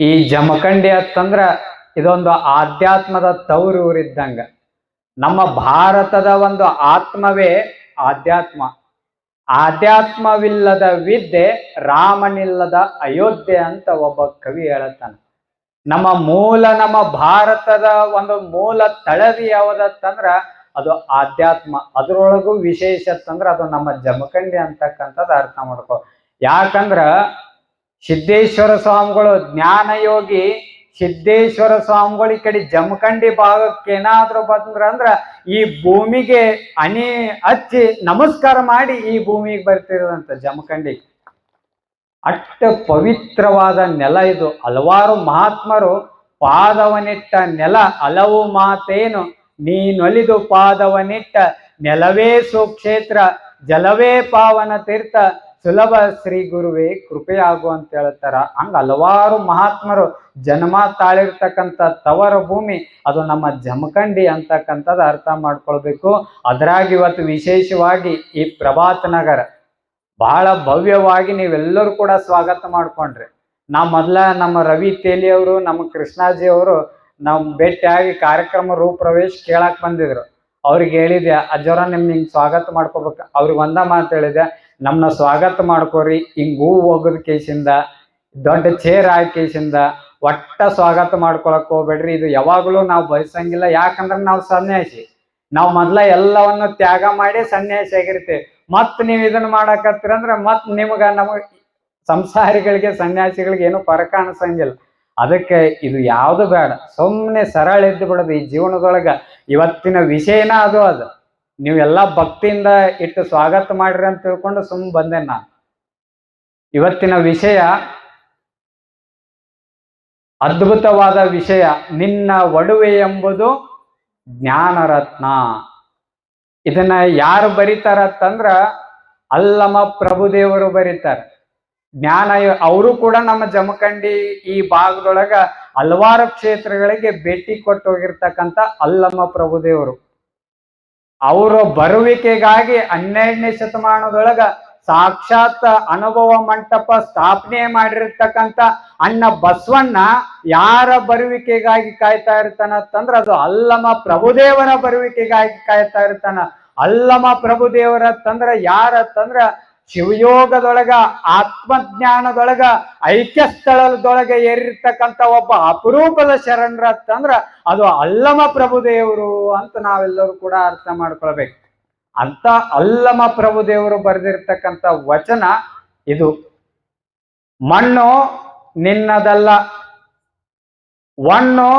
ಈ ಜಮಖಂಡಿ ಅಂತಂದ್ರ ಇದೊಂದು ಆಧ್ಯಾತ್ಮದ ತವರು ಊರಿದ್ದಂಗ ನಮ್ಮ ಭಾರತದ ಒಂದು ಆತ್ಮವೇ ಆಧ್ಯಾತ್ಮ. ಆಧ್ಯಾತ್ಮವಿಲ್ಲದ ವಿದ್ಯೆ ರಾಮನಿಲ್ಲದ ಅಯೋಧ್ಯೆ ಅಂತ ಒಬ್ಬ ಕವಿ ಹೇಳತ್ತಾನ ನಮ್ಮ ಮೂಲ ನಮ್ಮ ಭಾರತದ ಒಂದು ಮೂಲ ತಳವಿ ಯಾವುದತ್ತಂದ್ರ ಅದು ಆಧ್ಯಾತ್ಮ. ಅದರೊಳಗೂ ವಿಶೇಷ ಅಂತಂದ್ರ ಅದು ನಮ್ಮ ಜಮಖಂಡಿ ಅಂತಕ್ಕಂಥದ್ದು ಅರ್ಥ ಮಾಡ್ಕೋ. ಯಾಕಂದ್ರ ಸಿದ್ದೇಶ್ವರ ಸ್ವಾಮಿಗಳು ಜ್ಞಾನಯೋಗಿ ಸಿದ್ದೇಶ್ವರ ಸ್ವಾಮಿಗಳು ಈ ಕಡೆ ಜಮಖಂಡಿ ಭಾಗಕ್ಕೆ ಏನಾದರೂ ಬಂದ್ರ ಅಂದ್ರ ಈ ಭೂಮಿಗೆ ಅಣಿ ಹಚ್ಚಿ ನಮಸ್ಕಾರ ಮಾಡಿ ಈ ಭೂಮಿಗೆ ಬರ್ತಿರೋದಂತ ಜಮಖಂಡಿ. ಅಷ್ಟ ಪವಿತ್ರವಾದ ನೆಲ ಇದು. ಹಲವಾರು ಮಹಾತ್ಮರು ಪಾದವನಿಟ್ಟ ನೆಲ ಹಲವು ಮಾತೇನು? ನೀನೊಲಿದು ಪಾದವನಿಟ್ಟ ನೆಲವೇ ಸುಕ್ಷೇತ್ರ, ಜಲವೇ ಪಾವನ ತೀರ್ಥ ಸುಲಭ ಶ್ರೀ ಗುರುವೇ, ಕೃಪೆಯಾಗು ಅಂತ ಹೇಳ್ತಾರ. ಹಂಗ ಹಲವಾರು ಮಹಾತ್ಮರು ಜನ್ಮ ತಾಳಿರ್ತಕ್ಕಂಥ ತವರ ಭೂಮಿ, ಅದು ನಮ್ಮ ಜಮಖಂಡಿ ಅಂತಕ್ಕಂಥದ್ದು ಅರ್ಥ ಮಾಡ್ಕೊಳ್ಬೇಕು. ಅದ್ರಾಗ ಇವತ್ತು ವಿಶೇಷವಾಗಿ ಈ ಪ್ರಭಾತ್ ನಗರ, ಬಹಳ ಭವ್ಯವಾಗಿ ನೀವೆಲ್ಲರೂ ಕೂಡ ಸ್ವಾಗತ ಮಾಡ್ಕೊಂಡ್ರಿ. ನಾ ಮೊದ್ಲ ನಮ್ಮ ರವಿ ತೇಲಿ ಅವರು, ನಮ್ಮ ಕೃಷ್ಣಾಜಿ ಅವರು ನಾವು ಭೇಟಿಯಾಗಿ ಕಾರ್ಯಕ್ರಮ ರೂಪ್ರವೇಶ್ ಕೇಳಕ್ ಬಂದಿದ್ರು. ಅವ್ರಿಗೆ ಹೇಳಿದೆ ಅಜ್ಜರ ನಿಮ್ ಹಿಂಗ್ ಸ್ವಾಗತ ಮಾಡ್ಕೋಬೇಕು. ಅವ್ರಿಗೆ ಒಂದ ಮಾತು ಹೇಳಿದೆ ನಮ್ಮನ್ನ ಸ್ವಾಗತ ಮಾಡ್ಕೋರಿ. ಹಿಂಗ ಹೂ ಹೋಗೋದ್ ಕೇಸಿಂದ, ದೊಡ್ಡ ಚೇರ್ ಆಗ ಕೇಸಿಂದ ಒಟ್ಟ ಸ್ವಾಗತ ಮಾಡ್ಕೊಳಕ್ ಹೋಗ್ಬೇಡ್ರಿ. ಇದು ಯಾವಾಗಲೂ ನಾವು ಬಯಸಂಗಿಲ್ಲ. ಯಾಕಂದ್ರೆ ನಾವು ಸನ್ಯಾಸಿ. ನಾವು ಮೊದ್ಲ ಎಲ್ಲವನ್ನು ತ್ಯಾಗ ಮಾಡಿ ಸನ್ಯಾಸಿ ಆಗಿರ್ತೇವೆ. ಮತ್ ನೀವ್ ಇದನ್ನ ಮಾಡಕತ್ತೀರ ಅಂದ್ರೆ ಮತ್ ನಿಮ್ಗ ನಮಗ್ ಸಂಸಾರಿಗಳಿಗೆ, ಸನ್ಯಾಸಿಗಳಿಗೆ ಏನು ಫರಕ ಅನ್ಸಂಗಿಲ್ಲ. ಅದಕ್ಕೆ ಇದು ಯಾವುದು ಬೇಡ. ಸುಮ್ಮನೆ ಸರಳ ಎದ್ದು ಬಿಡೋದು ಈ ಜೀವನದೊಳಗ. ಇವತ್ತಿನ ವಿಷಯನ ಅದು ಅದು. ನೀವೆಲ್ಲ ಭಕ್ತಿಯಿಂದ ಇಟ್ಟು ಸ್ವಾಗತ ಮಾಡ್ರಿ ಅಂತ ತಿಳ್ಕೊಂಡು ಸುಮ್ ಬಂದೆ ನಾನು. ಇವತ್ತಿನ ವಿಷಯ ಅದ್ಭುತವಾದ ವಿಷಯ. ನಿನ್ನ ಒಡವೆ ಎಂಬುದು ಜ್ಞಾನರತ್ನ. ಇದನ್ನ ಯಾರು ಬರೀತಾರತ್ತಂದ್ರ ಅಲ್ಲಮ ಪ್ರಭುದೇವರು ಬರೀತಾರೆ. ಜ್ಞಾನ ಅವರು ಕೂಡ ನಮ್ಮ ಜಮಖಂಡಿ ಈ ಭಾಗದೊಳಗ ಹಲವಾರು ಕ್ಷೇತ್ರಗಳಿಗೆ ಭೇಟಿ ಕೊಟ್ಟು ಹೋಗಿರ್ತಕ್ಕಂಥ ಅಲ್ಲಮ್ಮ ಪ್ರಭುದೇವರು ಅವರ ಬರುವಿಕೆಗಾಗಿ ಹನ್ನೆರಡನೇ ಶತಮಾನದೊಳಗ ಸಾಕ್ಷಾತ್ ಅನುಭವ ಮಂಟಪ ಸ್ಥಾಪನೆ ಮಾಡಿರ್ತಕ್ಕಂಥ ಅಣ್ಣ ಬಸವಣ್ಣ ಯಾರ ಬರುವಿಕೆಗಾಗಿ ಕಾಯ್ತಾ ಇರ್ತಾನ ಅಂತಂದ್ರೆ ಅದು ಅಲ್ಲಮ ಪ್ರಭುದೇವರ ಬರುವಿಕೆಗಾಗಿ ಕಾಯ್ತಾ ಇರ್ತಾನ. ಅಲ್ಲಮ ಪ್ರಭುದೇವರ ತಂದ್ರ ಯಾರ ತಂದ್ರ ಶಿವಯೋಗದೊಳಗ, ಆತ್ಮಜ್ಞಾನದೊಳಗ ಐಕ್ಯ ಸ್ಥಳದೊಳಗ ಏರಿರ್ತಕ್ಕಂಥ ಒಬ್ಬ ಅಪರೂಪದ ಶರಣರ ಅಂತಂದ್ರ ಅದು ಅಲ್ಲಮ ಪ್ರಭುದೇವರು ಅಂತ ನಾವೆಲ್ಲರೂ ಕೂಡ ಅರ್ಥ ಮಾಡ್ಕೊಳ್ಬೇಕು. ಅಂತ ಅಲ್ಲಮ ಪ್ರಭುದೇವರು ಬರೆದಿರ್ತಕ್ಕಂಥ ವಚನ ಇದು. ಮಣ್ಣು ನಿನ್ನದಲ್ಲ ಒಣ್ಣು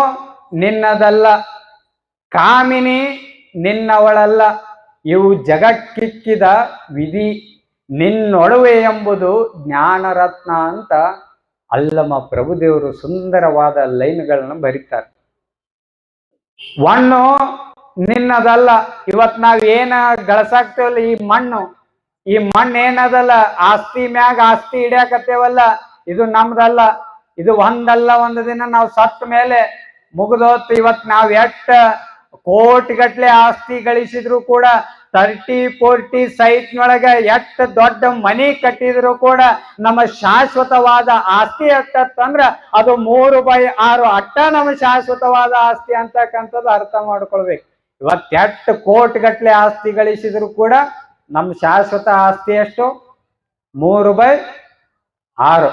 ನಿನ್ನದಲ್ಲ, ಕಾಮಿನಿ ನಿನ್ನವಳಲ್ಲ, ಇವು ಜಗಕ್ಕಿಕ್ಕಿದ ವಿಧಿ. ನಿನ್ನೊಡವೆ ಎಂಬುದು ಜ್ಞಾನರತ್ನ ಅಂತ ಅಲ್ಲಮ್ಮ ಪ್ರಭುದೇವರು ಸುಂದರವಾದ ಲೈನ್ಗಳನ್ನು ಬರೀತಾರೆ. ಮಣ್ಣು ನಿನ್ನದಲ್ಲ, ಇವತ್ ನಾವ್ ಏನ ಗಳಸಾಕ್ತೇವಲ್ಲ ಈ ಮಣ್ಣು? ಈ ಮಣ್ಣು ಏನದಲ್ಲ? ಆಸ್ತಿ ಮ್ಯಾಗ ಆಸ್ತಿ ಹಿಡಿಯಾಕತ್ತೇವಲ್ಲ? ಇದು ನಮ್ದಲ್ಲ, ಇದು ಒಂದಲ್ಲ, ಒಂದು ದಿನ ನಾವು ಸತ್ತ ಮೇಲೆ ಮುಗಿದೋತ್ ಇವತ್ ನಾವ್ ಎಷ್ಟ ಕೋಟಿ ಗಟ್ಲೆ ಆಸ್ತಿ ಗಳಿಸಿದ್ರು ಕೂಡ ತರ್ಟಿ ಫೋರ್ಟಿ ಸೈಟ್ನೊಳಗ ಎಷ್ಟು ದೊಡ್ಡ ಮನಿ ಕಟ್ಟಿದ್ರು ಕೂಡ ನಮ್ಮ ಶಾಶ್ವತವಾದ ಆಸ್ತಿ ಎಷ್ಟಂದ್ರ ಅದು ಮೂರು ಬೈ ಆರು ಅಟ್ಟ ನಮ್ಮ ಶಾಶ್ವತವಾದ ಆಸ್ತಿ ಅಂತಕ್ಕಂಥದ್ದು ಅರ್ಥ ಮಾಡ್ಕೊಳ್ಬೇಕು. ಇವತ್ತು ಕೋಟಿ ಗಟ್ಲೆ ಆಸ್ತಿ ಗಳಿಸಿದ್ರು ಕೂಡ ನಮ್ಮ ಶಾಶ್ವತ ಆಸ್ತಿ ಎಷ್ಟು? ಮೂರು ಬೈ ಆರು.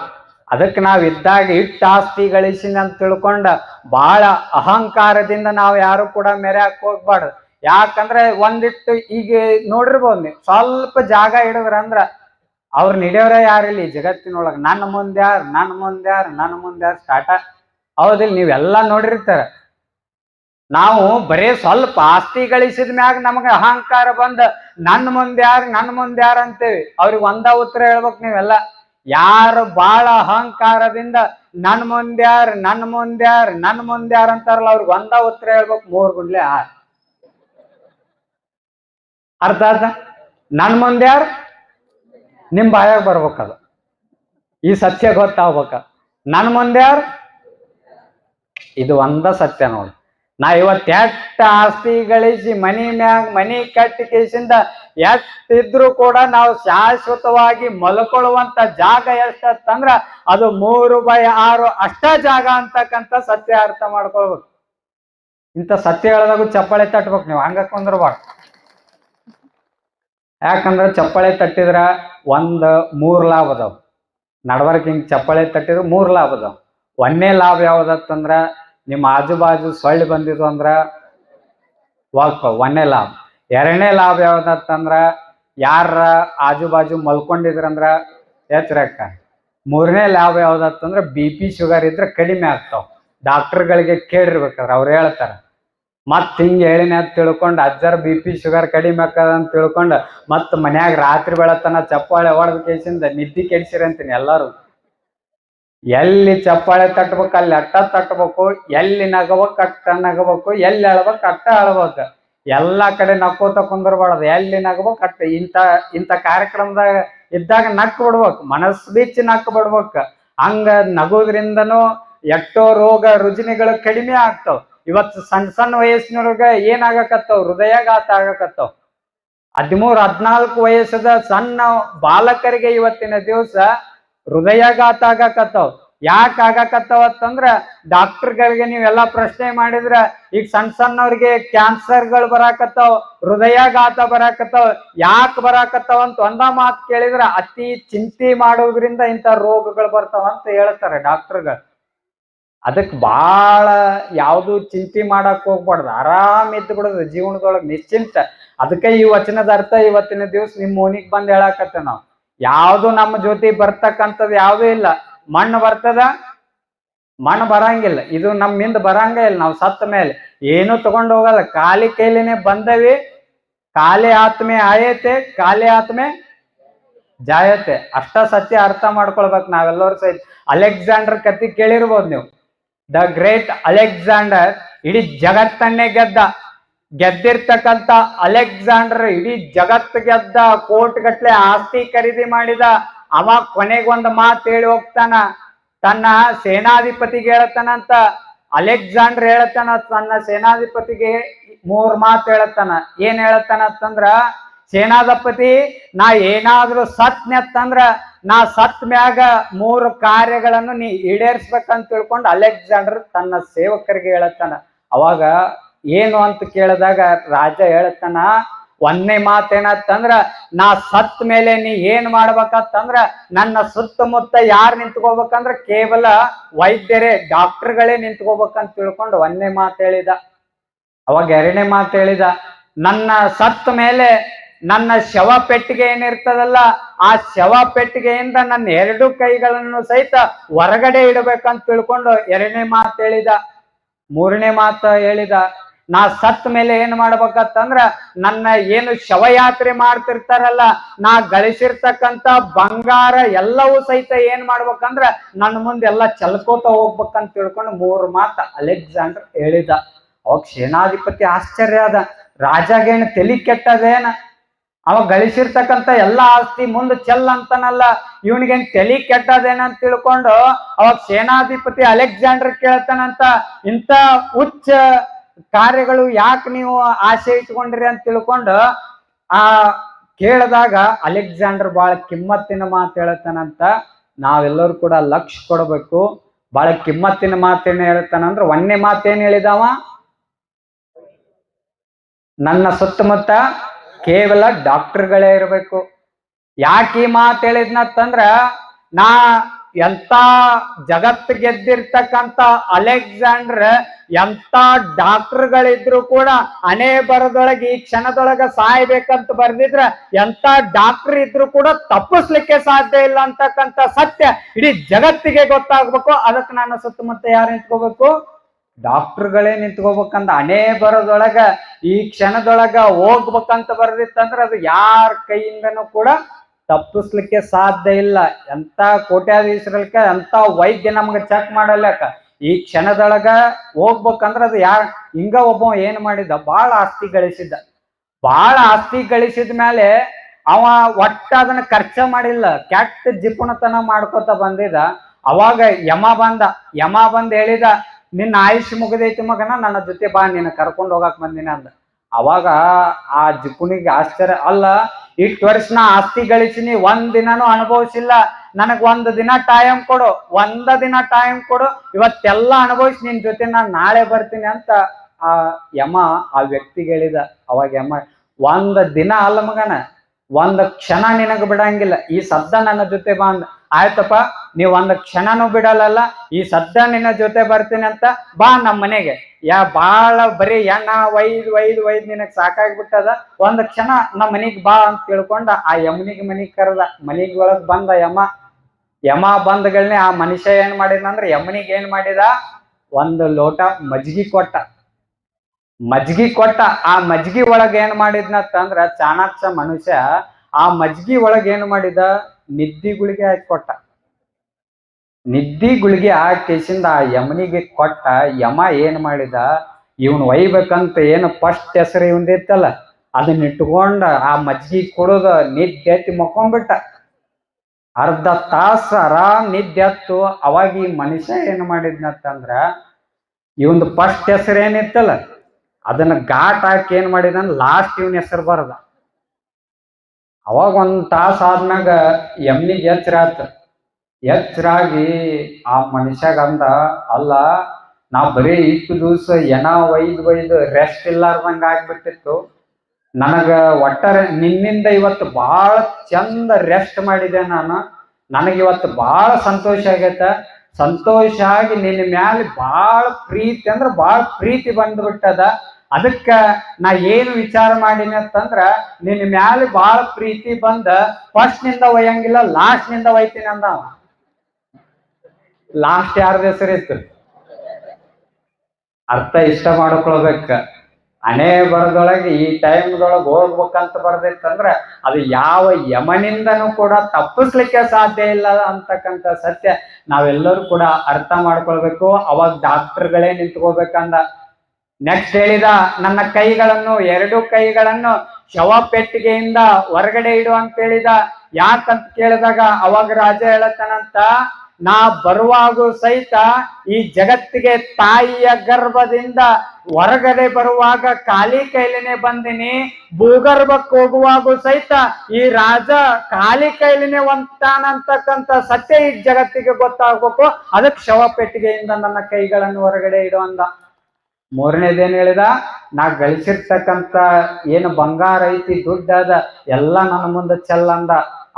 ಅದಕ್ಕೆ ನಾವು ಇದ್ದಾಗ ಇಟ್ಟು ಆಸ್ತಿ ಗಳಿಸಿನ ಅಂತ ತಿಳ್ಕೊಂಡ ಬಹಳ ಅಹಂಕಾರದಿಂದ ನಾವು ಯಾರು ಕೂಡ ಮೆರೆ ಹೋಗ್ಬಾರ್ದು. ಯಾಕಂದ್ರೆ ಒಂದಿಟ್ಟು ಈಗ ನೋಡಿರ್ಬೋದು ನೀವು, ಸ್ವಲ್ಪ ಜಾಗ ಹಿಡಿದ್ರ ಅಂದ್ರ ಅವ್ರ ನಡೆಯೋರ ಯಾರಿಲ್ಲ ಈ ಜಗತ್ತಿನೊಳಗ ನನ್ನ ಮುಂದೆ ಯಾರು, ನನ್ನ ಮುಂದೆ ಯಾರು, ನನ್ನ ಮುಂದೆ ಯಾರು ಸ್ಟಾರ್ಟ ಹೌದಿಲ್ಲ ನೀವೆಲ್ಲ ನೋಡಿರ್ತಾರ. ನಾವು ಬರೇ ಸ್ವಲ್ಪ ಆಸ್ತಿ ಗಳಿಸಿದ ಮ್ಯಾಗ ನಮಗೆ ಅಹಂಕಾರ ಬಂದ ನನ್ನ ಮುಂದೆ ಯಾರು, ನನ್ನ ಮುಂದೆ ಯಾರು ಅಂತೇವಿ ಅವ್ರಿಗೆ ಒಂದ ಉತ್ತರ ಹೇಳ್ಬೇಕು ನೀವೆಲ್ಲ. ಯಾರು ಬಾಳ ಅಹಂಕಾರದಿಂದ ನನ್ನ ಮುಂದೆ ಯಾರು, ನನ್ನ ಮುಂದೆ ಯಾರು, ನನ್ನ ಮುಂದೆ ಯಾರು ಅಂತಾರಲ್ಲ, ಅವ್ರಿಗೆ ಒಂದ ಉತ್ತರ ಹೇಳ್ಬೇಕು ಮೂರ್ ಗುಂಡ್ಲೆ ಆರ್. ಅರ್ಥ ಅರ್ಥ ನನ್ ಮುಂದೆ ಯಾರು? ನಿಮ್ ಬಾಯಾಗ ಬರ್ಬೇಕದು. ಈ ಸತ್ಯ ಗೊತ್ತಾಗ್ಬೇಕ. ನನ್ ಮುಂದೆ ಯಾರು? ಇದು ಒಂದ ಸತ್ಯ ನೋಡಿ. ನಾ ಇವತ್ತು ಎಷ್ಟ ಆಸ್ತಿ ಗಳಿಸಿ ಮನಿ ಮ್ಯಾಗ ಮನಿ ಕಟ್ಟಿ ಕೇಸಿಂದ ಎಷ್ಟಿದ್ರು ಕೂಡ ನಾವು ಶಾಶ್ವತವಾಗಿ ಮಲ್ಕೊಳ್ಳುವಂತ ಜಾಗ ಎಷ್ಟಂದ್ರ ಅದು ಮೂರು ಬೈ ಆರು ಅಷ್ಟ ಜಾಗ ಅಂತಕ್ಕಂಥ ಸತ್ಯ ಅರ್ಥ ಮಾಡ್ಕೊಳ್ಬೇಕು. ಇಂಥ ಸತ್ಯ ಹೇಳಿದಾಗ ಚಪ್ಪಾಳೆ ತಟ್ಬೇಕು ನೀವು. ಹಂಗ ಕುಂದ್ರಬಾರ್ದು. ಯಾಕಂದ್ರೆ ಚಪ್ಪಾಳೆ ತಟ್ಟಿದ್ರೆ ಒಂದು ಮೂರು ಲಾಭ ಅದಾವೆ. ನಡವರ್ಕ್ ಹಿಂಗ್ ಚಪ್ಪಾಳೆ ತಟ್ಟಿದ್ರೆ ಮೂರು ಲಾಭ ಅದಾವ. ಒಂದೇ ಲಾಭ ಯಾವುದತ್ತಂದ್ರೆ ನಿಮ್ಮ ಆಜು ಬಾಜು ಸೊಳ್ಳೆ ಬಂದಿದ್ವು ಅಂದ್ರೆ ವಾಕ್ ಒಂದನೇ ಲಾಭ. ಎರಡನೇ ಲಾಭ ಯಾವುದತ್ತಂದ್ರೆ ಯಾರ ಆಜು ಬಾಜು ಮಲ್ಕೊಂಡಿದ್ರಂದ್ರೆ ಎಚ್ಚರಕ್ಕ ಮೂರನೇ ಲಾಭ ಯಾವುದತ್ತಂದ್ರೆ ಬಿ ಪಿ ಶುಗರ್ ಇದ್ರೆ ಕಡಿಮೆ ಆಗ್ತಾವ. ಡಾಕ್ಟರ್ಗಳಿಗೆ ಕೇಳಿರ್ಬೇಕಾದ್ರೆ ಅವ್ರು ಹೇಳ್ತಾರ. ಮತ್ ಹಿಂಗ ಹೇಳಿನ ಅಂತ ತಿಳ್ಕೊಂಡು ಅಜ್ಜರ್ ಬಿ ಪಿ ಶುಗರ್ ಕಡಿಮೆ ಆಕದ ಅಂತ ತಿಳ್ಕೊಂಡು ಮತ್ ಮನ್ಯಾಗ ರಾತ್ರಿ ಬೆಳತನ ಚಪ್ಪಾಳೆ ಹೊಡೆದ ಕೇಸಿಂದ ನಿದ್ದಿ ಕೆಡ್ಸಿರಂತೀನಿ ಎಲ್ಲಾರು. ಎಲ್ಲಿ ಚಪ್ಪಾಳೆ ತಟ್ಬೇಕು ಅಲ್ಲಿ ಅಟ್ಟ ತಟ್ಬೇಕು, ಎಲ್ಲಿ ನಗಬೇಕು ಅಟ್ಟ ನಗಬೇಕು, ಎಲ್ಲಿ ಅಳ್ಬೇಕು ಅಟ್ಟ ಅಳ್ಬೇಕು. ಎಲ್ಲಾ ಕಡೆ ನಕ್ಕೋತ ಕುಂದಿರ್ಬಾರ್ದು, ಎಲ್ಲಿ ನಗಬೇಕು ಅಟ್ಟ ಇಂಥ ಇಂಥ ಕಾರ್ಯಕ್ರಮದಾಗ ಇದ್ದಾಗ ನಕ್ ಬಿಡ್ಬೇಕು, ಮನಸ್ಸು ಬಿಚ್ಚಿ ನಕ್ ಬಿಡ್ಬೇಕು. ಹಂಗ ನಗೋದ್ರಿಂದನೂ ಎಷ್ಟೋ ರೋಗ ರುಜಿನಿಗಳು ಕಡಿಮೆ ಆಗ್ತಾವ. ಇವತ್ತು ಸಣ್ಣ ಸಣ್ಣ ವಯಸ್ಸಿನೊಳಗ ಏನಾಗಕತ್ತವ್? ಹೃದಯಾಘಾತ ಆಗಕತ್ತವ್. ಹದಿಮೂರು, ಹದಿನಾಲ್ಕು ವಯಸ್ಸದ ಸಣ್ಣ ಬಾಲಕರಿಗೆ ಇವತ್ತಿನ ದಿವಸ ಹೃದಯಾಘಾತ ಆಗಕತ್ತವ್. ಯಾಕೆ ಆಗಕತ್ತವ ಅಂತಂದ್ರ ಡಾಕ್ಟರ್ಗಳಿಗೆ ನೀವೆಲ್ಲಾ ಪ್ರಶ್ನೆ ಮಾಡಿದ್ರ ಈಗ ಸಣ್ಣ ಸಣ್ಣವ್ರಿಗೆ ಕ್ಯಾನ್ಸರ್ಗಳು ಬರಾಕತ್ತವ್, ಹೃದಯಾಘಾತ ಬರಾಕತ್ತವ್. ಯಾಕೆ ಬರಾಕತ್ತವ ಅಂತ ಒಂದ ಮಾತು ಕೇಳಿದ್ರ ಅತಿ ಚಿಂತೆ ಮಾಡೋದ್ರಿಂದ ಇಂಥ ರೋಗಗಳು ಬರ್ತಾವ ಅಂತ ಹೇಳ್ತಾರೆ ಡಾಕ್ಟರ್ಗಳು. ಅದಕ್ಕೆ ಭಾಳ ಯಾವುದು ಚಿಂತೆ ಮಾಡಕ್ ಹೋಗ್ಬಾರ್ದು. ಆರಾಮ್ ಇದ್ದು ಬಿಡೋದು ಜೀವನದೊಳಗೆ ನಿಶ್ಚಿಂತ. ಅದಕ್ಕೆ ಈ ವಚನದ ಅರ್ಥ ಇವತ್ತಿನ ದಿವಸ ನಿಮ್ಮ ಮೋನಿಗೆ ಬಂದು ಹೇಳಾಕತ್ತೆ ನಾವು. ಯಾವುದು ನಮ್ಮ ಜೊತೆ ಬರ್ತಕ್ಕಂಥದ್ದು ಯಾವುದೂ ಇಲ್ಲ. ಮಣ್ಣು ಬರ್ತದ? ಮಣ್ಣು ಬರಂಗಿಲ್ಲ. ಇದು ನಮ್ಮಿಂದ ಬರಂಗ ಇಲ್ಲ. ನಾವು ಸತ್ತ ಮೇಲೆ. ಏನು ತಗೊಂಡು ಹೋಗಲ್ಲ. ಖಾಲಿ ಕೈಲಿನೇ ಬಂದವಿ. ಖಾಲಿ ಆತ್ಮೆ ಆಯತೆ, ಖಾಲಿ ಆತ್ಮೆ ಜಾಯತೆ. ಅಷ್ಟ ಸತ್ಯ ಅರ್ಥ ಮಾಡ್ಕೊಳ್ಬೇಕು ನಾವೆಲ್ಲರೂ ಸಹಿತ. ಅಲೆಕ್ಸಾಂಡರ್ ಕತಿ ಕೇಳಿರ್ಬೋದು ನೀವು. ದ ಗ್ರೇಟ್ ಅಲೆಕ್ಸಾಂಡರ್, ಇಡೀ ಜಗತ್ತನ್ನೇ ಗೆದ್ದ. ಗೆದ್ದಿರ್ತಕ್ಕಂಥ ಅಲೆಕ್ಸಾಂಡರ್ ಇಡೀ ಜಗತ್ತು ಗೆದ್ದ ಕೋಟ್ ಆಸ್ತಿ ಖರೀದಿ ಮಾಡಿದ. ಅವ ಕೊನೆಗೊಂದು ಮಾತು ಹೇಳಿ ಹೋಗ್ತಾನ, ತನ್ನ ಸೇನಾಧಿಪತಿಗೆ ಹೇಳತ್ತಾನಂತ ಅಲೆಕ್ಸಾಂಡರ್ ಹೇಳತ್ತಾನ ತನ್ನ ಸೇನಾಧಿಪತಿಗೆ ಮೂರ್ ಮಾತು ಹೇಳತ್ತಾನ ಏನ್ ಹೇಳತ್ತಾನ ಅಂತಂದ್ರ, ಸೇನಾಧಿಪತಿ, ನಾ ಏನಾದ್ರೂ ಸತ್ನೆತ್ತಂದ್ರ ನಾ ಸತ್ ಮ್ಯಾಗ ಮೂರು ಕಾರ್ಯಗಳನ್ನು ನೀ ಈಡೇರಿಸ್ಬೇಕಂತ ತಿಳ್ಕೊಂಡು ಅಲೆಕ್ಸಾಂಡರ್ ತನ್ನ ಸೇವಕರಿಗೆ ಹೇಳತ್ತಾನ. ಅವಾಗ ಏನು ಅಂತ ಕೇಳಿದಾಗ ರಾಜ ಹೇಳತ್ತಾನ ಒಂದನೇ ಮಾತೇನತ್ತಂದ್ರ ನಾ ಸತ್ ಮೇಲೆ ನೀ ಏನ್ ಮಾಡ್ಬೇಕಂತಂದ್ರ ನನ್ನ ಸುತ್ತಮುತ್ತ ಯಾರು ನಿಂತ್ಕೋಬೇಕಂದ್ರ ಕೇವಲ ವೈದ್ಯರೇ, ಡಾಕ್ಟರ್ಗಳೇ ನಿಂತ್ಕೋಬೇಕಂತ ತಿಳ್ಕೊಂಡು ಒಂದನೇ ಮಾತು ಹೇಳಿದ. ಅವಾಗ ಎರಡನೇ ಮಾತು ಹೇಳಿದ, ನನ್ನ ಸತ್ ಮೇಲೆ ನನ್ನ ಶವ ಪೆಟ್ಟಿಗೆ ಏನಿರ್ತದಲ್ಲ, ಆ ಶವ ಪೆಟ್ಟಿಗೆಯಿಂದ ನನ್ನ ಎರಡು ಕೈಗಳನ್ನು ಸಹಿತ ಹೊರಗಡೆ ಇಡಬೇಕಂತ ತಿಳ್ಕೊಂಡು ಎರಡನೇ ಮಾತು ಹೇಳಿದ. ಮೂರನೇ ಮಾತು ಹೇಳಿದ. ನಾ ಸತ್ ಮೇಲೆ ಏನ್ ಮಾಡ್ಬೇಕಂತಂದ್ರ, ನನ್ನ ಏನು ಶವಯಾತ್ರೆ ಮಾಡ್ತಿರ್ತಾರಲ್ಲ, ನಾ ಗಳಿಸಿರ್ತಕ್ಕಂತ ಬಂಗಾರ ಎಲ್ಲವೂ ಸಹಿತ ಏನ್ ಮಾಡ್ಬೇಕಂದ್ರ, ನನ್ನ ಮುಂದೆ ಎಲ್ಲ ಚಲ್ಕೋತ ಹೋಗ್ಬೇಕಂತ ತಿಳ್ಕೊಂಡು ಮೂರು ಮಾತು ಅಲೆಕ್ಸಾಂಡರ್ ಹೇಳಿದ. ಅವಾಗ ಸೇನಾಧಿಪತಿ ಆಶ್ಚರ್ಯ ಅದ ರಾಜಾಗೇನು ತಲಿ ಕೆಟ್ಟದೇನ? ಅವ ಗಳಿಸಿರ್ತಕ್ಕಂಥ ಎಲ್ಲಾ ಆಸ್ತಿ ಮುಂದೆ ಚೆಲ್ ಅಂತಾನಲ್ಲ ಇವನಿಗೆ ತಲಿ ಕೆಟ್ಟದೇನಂತ ತಿಳ್ಕೊಂಡು ಅವಾಗ ಸೇನಾಧಿಪತಿ ಅಲೆಕ್ಸಾಂಡರ್ ಕೇಳ್ತಾನಂತ, ಇಂಥ ಉಚ್ಚ ಕಾರ್ಯಗಳು ಯಾಕೆ ನೀವು ಆಸೆ ಇಟ್ಕೊಂಡ್ರಿ ಅಂತ ತಿಳ್ಕೊಂಡು ಆ ಕೇಳಿದಾಗ ಅಲೆಕ್ಸಾಂಡರ್ ಬಹಳ ಕಿಮ್ಮತ್ತಿನ ಮಾತು ಹೇಳ್ತಾನಂತ, ನಾವೆಲ್ಲರೂ ಕೂಡ ಲಕ್ಷ ಕೊಡಬೇಕು. ಬಹಳ ಕಿಮ್ಮತ್ತಿನ ಮಾತೇನ ಹೇಳ್ತಾನಂದ್ರ, ಒಂದೇ ಮಾತೇನ್ ಹೇಳಿದವ? ನನ್ನ ಸುತ್ತಮುತ್ತ ಕೇವಲ ಡಾಕ್ಟರ್ಗಳೇ ಇರಬೇಕು. ಯಾಕೆ ಈ ಮಾತು ಹೇಳಿದ್ನತ್ತಂದ್ರ ನಾ ಎಂತ ಜಗತ್ತು ಗೆದ್ದಿರ್ತಕ್ಕಂಥ ಅಲೆಕ್ಸಾಂಡರ್, ಎಂತ ಡಾಕ್ಟರ್ಗಳಿದ್ರು ಕೂಡ ಹಣೆ ಬರದೊಳಗೆ ಈ ಕ್ಷಣದೊಳಗ ಸಾಯ್ಬೇಕಂತ ಬರ್ದಿದ್ರ, ಎಂತ ಡಾಕ್ಟರ್ ಇದ್ರು ಕೂಡ ತಪ್ಪಿಸ್ಲಿಕ್ಕೆ ಸಾಧ್ಯ ಇಲ್ಲ ಅಂತಕ್ಕಂಥ ಸತ್ಯ ಇಡೀ ಜಗತ್ತಿಗೆ ಗೊತ್ತಾಗ್ಬೇಕು. ಅದಕ್ಕೆ ನಾನು ಸುತ್ತಮುತ್ತ ಯಾರು ನಿಂತ್ಕೋಬೇಕು? ಡಾಕ್ಟರ್ಗಳೇ ನಿಂತ್ಕೋಬೇಕಂತ ಹಣೆ ಬರೋದೊಳಗ ಈ ಕ್ಷಣದೊಳಗ ಹೋಗ್ಬೇಕಂತ ಬರ್ದಿತ್ತಂದ್ರ ಅದು ಯಾರ ಕೈಯಿಂದನೂ ಕೂಡ ತಪ್ಪಿಸ್ಲಿಕ್ಕೆ ಸಾಧ್ಯ ಇಲ್ಲ. ಎಂತ ಕೋಟ್ಯಾಧೀಶರಲ್ಕ ಎಂತ ವೈದ್ಯ ನಮ್ಗೆ ಚೆಕ್ ಮಾಡಲಕ್ಕ ಈ ಕ್ಷಣದೊಳಗ ಹೋಗ್ಬೇಕಂದ್ರ ಅದು ಯಾರ, ಹಿಂಗ ಒಬ್ಬ ಏನ್ ಮಾಡಿದ ಬಹಳ ಆಸ್ತಿ ಗಳಿಸಿದ್ದ. ಬಹಳ ಆಸ್ತಿ ಗಳಿಸಿದ ಮೇಲೆ ಅವ ಒಟ್ಟ ಅದನ್ನ ಖರ್ಚ ಮಾಡಿಲ್ಲ, ಕೆಟ್ಟ ಜಿಪುಣತನ ಮಾಡ್ಕೋತ ಬಂದಿದ. ಅವಾಗ ಯಮ ಬಂದ, ಯಮ ಬಂದ್ ಹೇಳಿದ ನಿನ್ನ ಆಯುಷ್ ಮುಗಿದೈತಿ ಮಗನ, ನನ್ನ ಜೊತೆ ಬಾ, ನೀನು ಕರ್ಕೊಂಡು ಹೋಗಾಕ್ ಬಂದಿನ ಅಂದ. ಅವಾಗ ಆ ಜಿಪುಣಿಗೆ ಆಶ್ಚರ್ಯ, ಅಲ್ಲ, ಇಷ್ಟು ವರ್ಷ ನಾ ಆಸ್ತಿ ಗಳಿಸಿನಿ, ಒಂದ್ ದಿನಾನು ಅನುಭವಿಸಿಲ್ಲ. ನನಗ್ ಒಂದ್ ದಿನ ಟೈಮ್ ಕೊಡು, ಒಂದ ದಿನ ಟೈಮ್ ಕೊಡು, ಇವತ್ತೆಲ್ಲ ಅನುಭವಿಸಿ, ನಿನ್ ಜೊತೆ ನಾನು ನಾಳೆ ಬರ್ತೀನಿ ಅಂತ ಆ ಯಮ ಆ ವ್ಯಕ್ತಿ ಹೇಳಿದ. ಅವಾಗ ಯಮ, ಒಂದ್ ದಿನ ಅಲ್ಲ ಮಗನ, ಒಂದ್ ಕ್ಷಣ ನಿನಗ ಬಿಡಂಗಿಲ್ಲ, ಈ ಸದ್ದ ನನ್ನ ಜೊತೆ ಬಾ ಆಯ್ತಪ್ಪ, ನೀವ್ ಒಂದು ಕ್ಷಣನೂ ಬಿಡಲ್ಲ ಈ ಸದ್ದ ನಿನ್ನ ಜೊತೆ ಬರ್ತೀನಿ ಅಂತ ಬಾ ನಮ್ಮ ಮನೆಗೆ. ಯಾ ಬಾಳ ಬರೀ ಎಣ್ಣ ಒಯ್ದ್ ಒಯ್ದ್ ಒಯ್ದ್ ನಿನಗ್ ಸಾಕಾಗ್ಬಿಟ್ಟದ? ಒಂದ್ ಕ್ಷಣ ನಮ್ಮ ಮನಿಗ್ ಬಾ ಅಂತ ತಿಳ್ಕೊಂಡ ಆ ಯಮನಿಗೆ ಮನಿಗ್ ಕರೆದ. ಮನಿಗ್ ಒಳಗ್ ಬಂದ ಯಮ ಯಮ ಬಂದ್ಗಳನ್ನೇ ಆ ಮನುಷ್ಯ ಏನ್ ಮಾಡಿದ್ನಂದ್ರ ಯಮನಿಗೆ ಏನ್ ಮಾಡಿದ? ಒಂದು ಲೋಟ ಮಜ್ಗಿ ಕೊಟ್ಟ. ಮಜ್ಗಿ ಕೊಟ್ಟ. ಆ ಮಜ್ಗಿ ಒಳಗ್ ಏನ್ ಮಾಡಿದ್ನಂತಂದ್ರ ಚಾಣಾಕ್ಷ ಮನುಷ್ಯ ಆ ಮಜ್ಗಿ ಒಳಗೆ ಏನು ಮಾಡಿದ? ನಿದ್ದಿ ಗುಳಿಗೆ ಹಾಕಿ ಕೊಟ್ಟ. ನಿದ್ದಿ ಗುಳಿಗೆ ಹಾಕಿಸಿಂದ ಆ ಯಮನಿಗೆ ಕೊಟ್ಟ. ಯಮ ಏನ್ ಮಾಡಿದ? ಇವನು ಒಯ್ಬೇಕಂತ ಏನು ಫಸ್ಟ್ ಹೆಸರು ಇವಂದಿತ್ತಲ್ಲ ಅದನ್ನ ಇಟ್ಕೊಂಡ ಆ ಮಜ್ಗಿ ಕೊಡೋದು ನಿದ್ದೆ ಎತ್ತಿ ಮಕ್ಕೊಂಡ್ಬಿಟ್ಟ. ಅರ್ಧ ತಾಸ ಆರಾಮ್ ನಿದ್ದೆ ಎತ್ತು. ಅವಾಗ ಈ ಮನುಷ್ಯ ಏನು ಮಾಡಿದ್ನಂತಂದ್ರ ಇವಂದು ಫಸ್ಟ್ ಹೆಸರು ಏನಿತ್ತಲ್ಲ ಅದನ್ನ ಘಾಟ್ ಹಾಕಿ ಏನ್ ಮಾಡಿದ ಲಾಸ್ಟ್ ಇವನ್ ಹೆಸರು ಬರದ. ಅವಾಗ ಒಂದು ತಾಸ ಆದ್ಮ್ಯಾಗ ಎಮ್ನಿಗೆ ಎಚ್ಚರ ಆತ ಎಚ್ಚರಾಗಿ ಆ ಮನುಷ್ಯಾಗ ಅಂದ, ಅಲ್ಲ, ನಾ ಬರೀ ಇಷ್ಟು ದಿವಸ ಏನ ಒಯ್ದು ಒಯ್ದು ರೆಸ್ಟ್ ಇಲ್ಲಾರ್ದಂಗ ಆಗ್ಬಿಟ್ಟಿತ್ತು. ನನಗ ಒಟ್ಟಾರೆ ನಿನ್ನಿಂದ ಇವತ್ತು ಬಹಳ ಚಂದ ರೆಸ್ಟ್ ಮಾಡಿದೆ ನಾನು. ನನಗೆ ಇವತ್ತು ಬಹಳ ಸಂತೋಷ ಆಗೈತೆ. ಸಂತೋಷ ಆಗಿ ನಿನ್ನ ಮ್ಯಾಲೆ ಬಹಳ ಪ್ರೀತಿ, ಅಂದ್ರೆ ಬಹಳ ಪ್ರೀತಿ ಬಂದ್ಬಿಟ್ಟದ. ಅದಕ್ಕ ನಾ ಏನು ವಿಚಾರ ಮಾಡೀನಿ ಅಂತಂದ್ರ, ನಿನ್ನ ಮ್ಯಾಲೆ ಬಹಳ ಪ್ರೀತಿ ಬಂದ ಫಸ್ಟ್ನಿಂದ ಒಯ್ಯಂಗಿಲ್ಲ ಲಾಸ್ಟ್ನಿಂದ ಒಯ್ತೀನಿ ಅಂದ ಲಾಸ್ಟ್ ಯಾರ್ದ ಹೆಸರಿತ್ತು ಅರ್ಥ ಇಷ್ಟ ಮಾಡ್ಕೊಳ್ಬೇಕ. ಹಣೆ ಬರದೊಳಗೆ ಈ ಟೈಮ್ದೊಳಗೆ ಹೋಗ್ಬೇಕಂತ ಬರ್ದಿತ್ತಂದ್ರೆ, ಅದು ಯಾವ ಯಮನಿಂದನೂ ಕೂಡ ತಪ್ಪಿಸ್ಲಿಕ್ಕೆ ಸಾಧ್ಯ ಇಲ್ಲ ಅಂತಕ್ಕಂಥ ಸತ್ಯ ನಾವೆಲ್ಲರೂ ಕೂಡ ಅರ್ಥ ಮಾಡ್ಕೊಳ್ಬೇಕು. ಅವಾಗ ಡಾಕ್ಟರ್ಗಳೇ ನಿಂತ್ಕೋಬೇಕಂದ. ನೆಕ್ಸ್ಟ್ ಹೇಳಿದ, ನನ್ನ ಕೈಗಳನ್ನು, ಎರಡು ಕೈಗಳನ್ನು ಶವ ಪೆಟ್ಟಿಗೆಯಿಂದ ಹೊರಗಡೆ ಇಡು ಅಂತ ಹೇಳಿದ. ಯಾಕಂತ ಕೇಳಿದಾಗ, ಅವಾಗ ರಾಜ ಹೇಳತ್ತನಂತ ನಾ ಬರುವಾಗೂ ಸಹಿತ ಈ ಜಗತ್ತಿಗೆ ತಾಯಿಯ ಗರ್ಭದಿಂದ ಹೊರಗಡೆ ಬರುವಾಗ ಖಾಲಿ ಕೈಲಿನೇ ಬಂದಿನಿ. ಭೂಗರ್ಭಕ್ಕೆ ಹೋಗುವಾಗೂ ಸಹಿತ ಈ ರಾಜ ಖಾಲಿ ಕೈಲಿನೇ ಹೊಂತಾನಂತಕ್ಕಂತ ಸತ್ಯ ಈ ಜಗತ್ತಿಗೆ ಗೊತ್ತಾಗ್ಬೇಕು. ಅದಕ್ಕೆ ಶವ ಪೆಟ್ಟಿಗೆಯಿಂದ ನನ್ನ ಕೈಗಳನ್ನು ಹೊರಗಡೆ ಇಡು ಅಂದ. ಮೂರನೇದೇನ್ ಹೇಳಿದ? ನಾ ಗಳಿಸಿರ್ತಕ್ಕಂಥ ಏನು ಬಂಗಾರ ಐತಿ, ದುಡ್ಡು ಅದ, ಎಲ್ಲ ನನ್ನ ಮುಂದೆ ಚೆಲ್ಲಂದ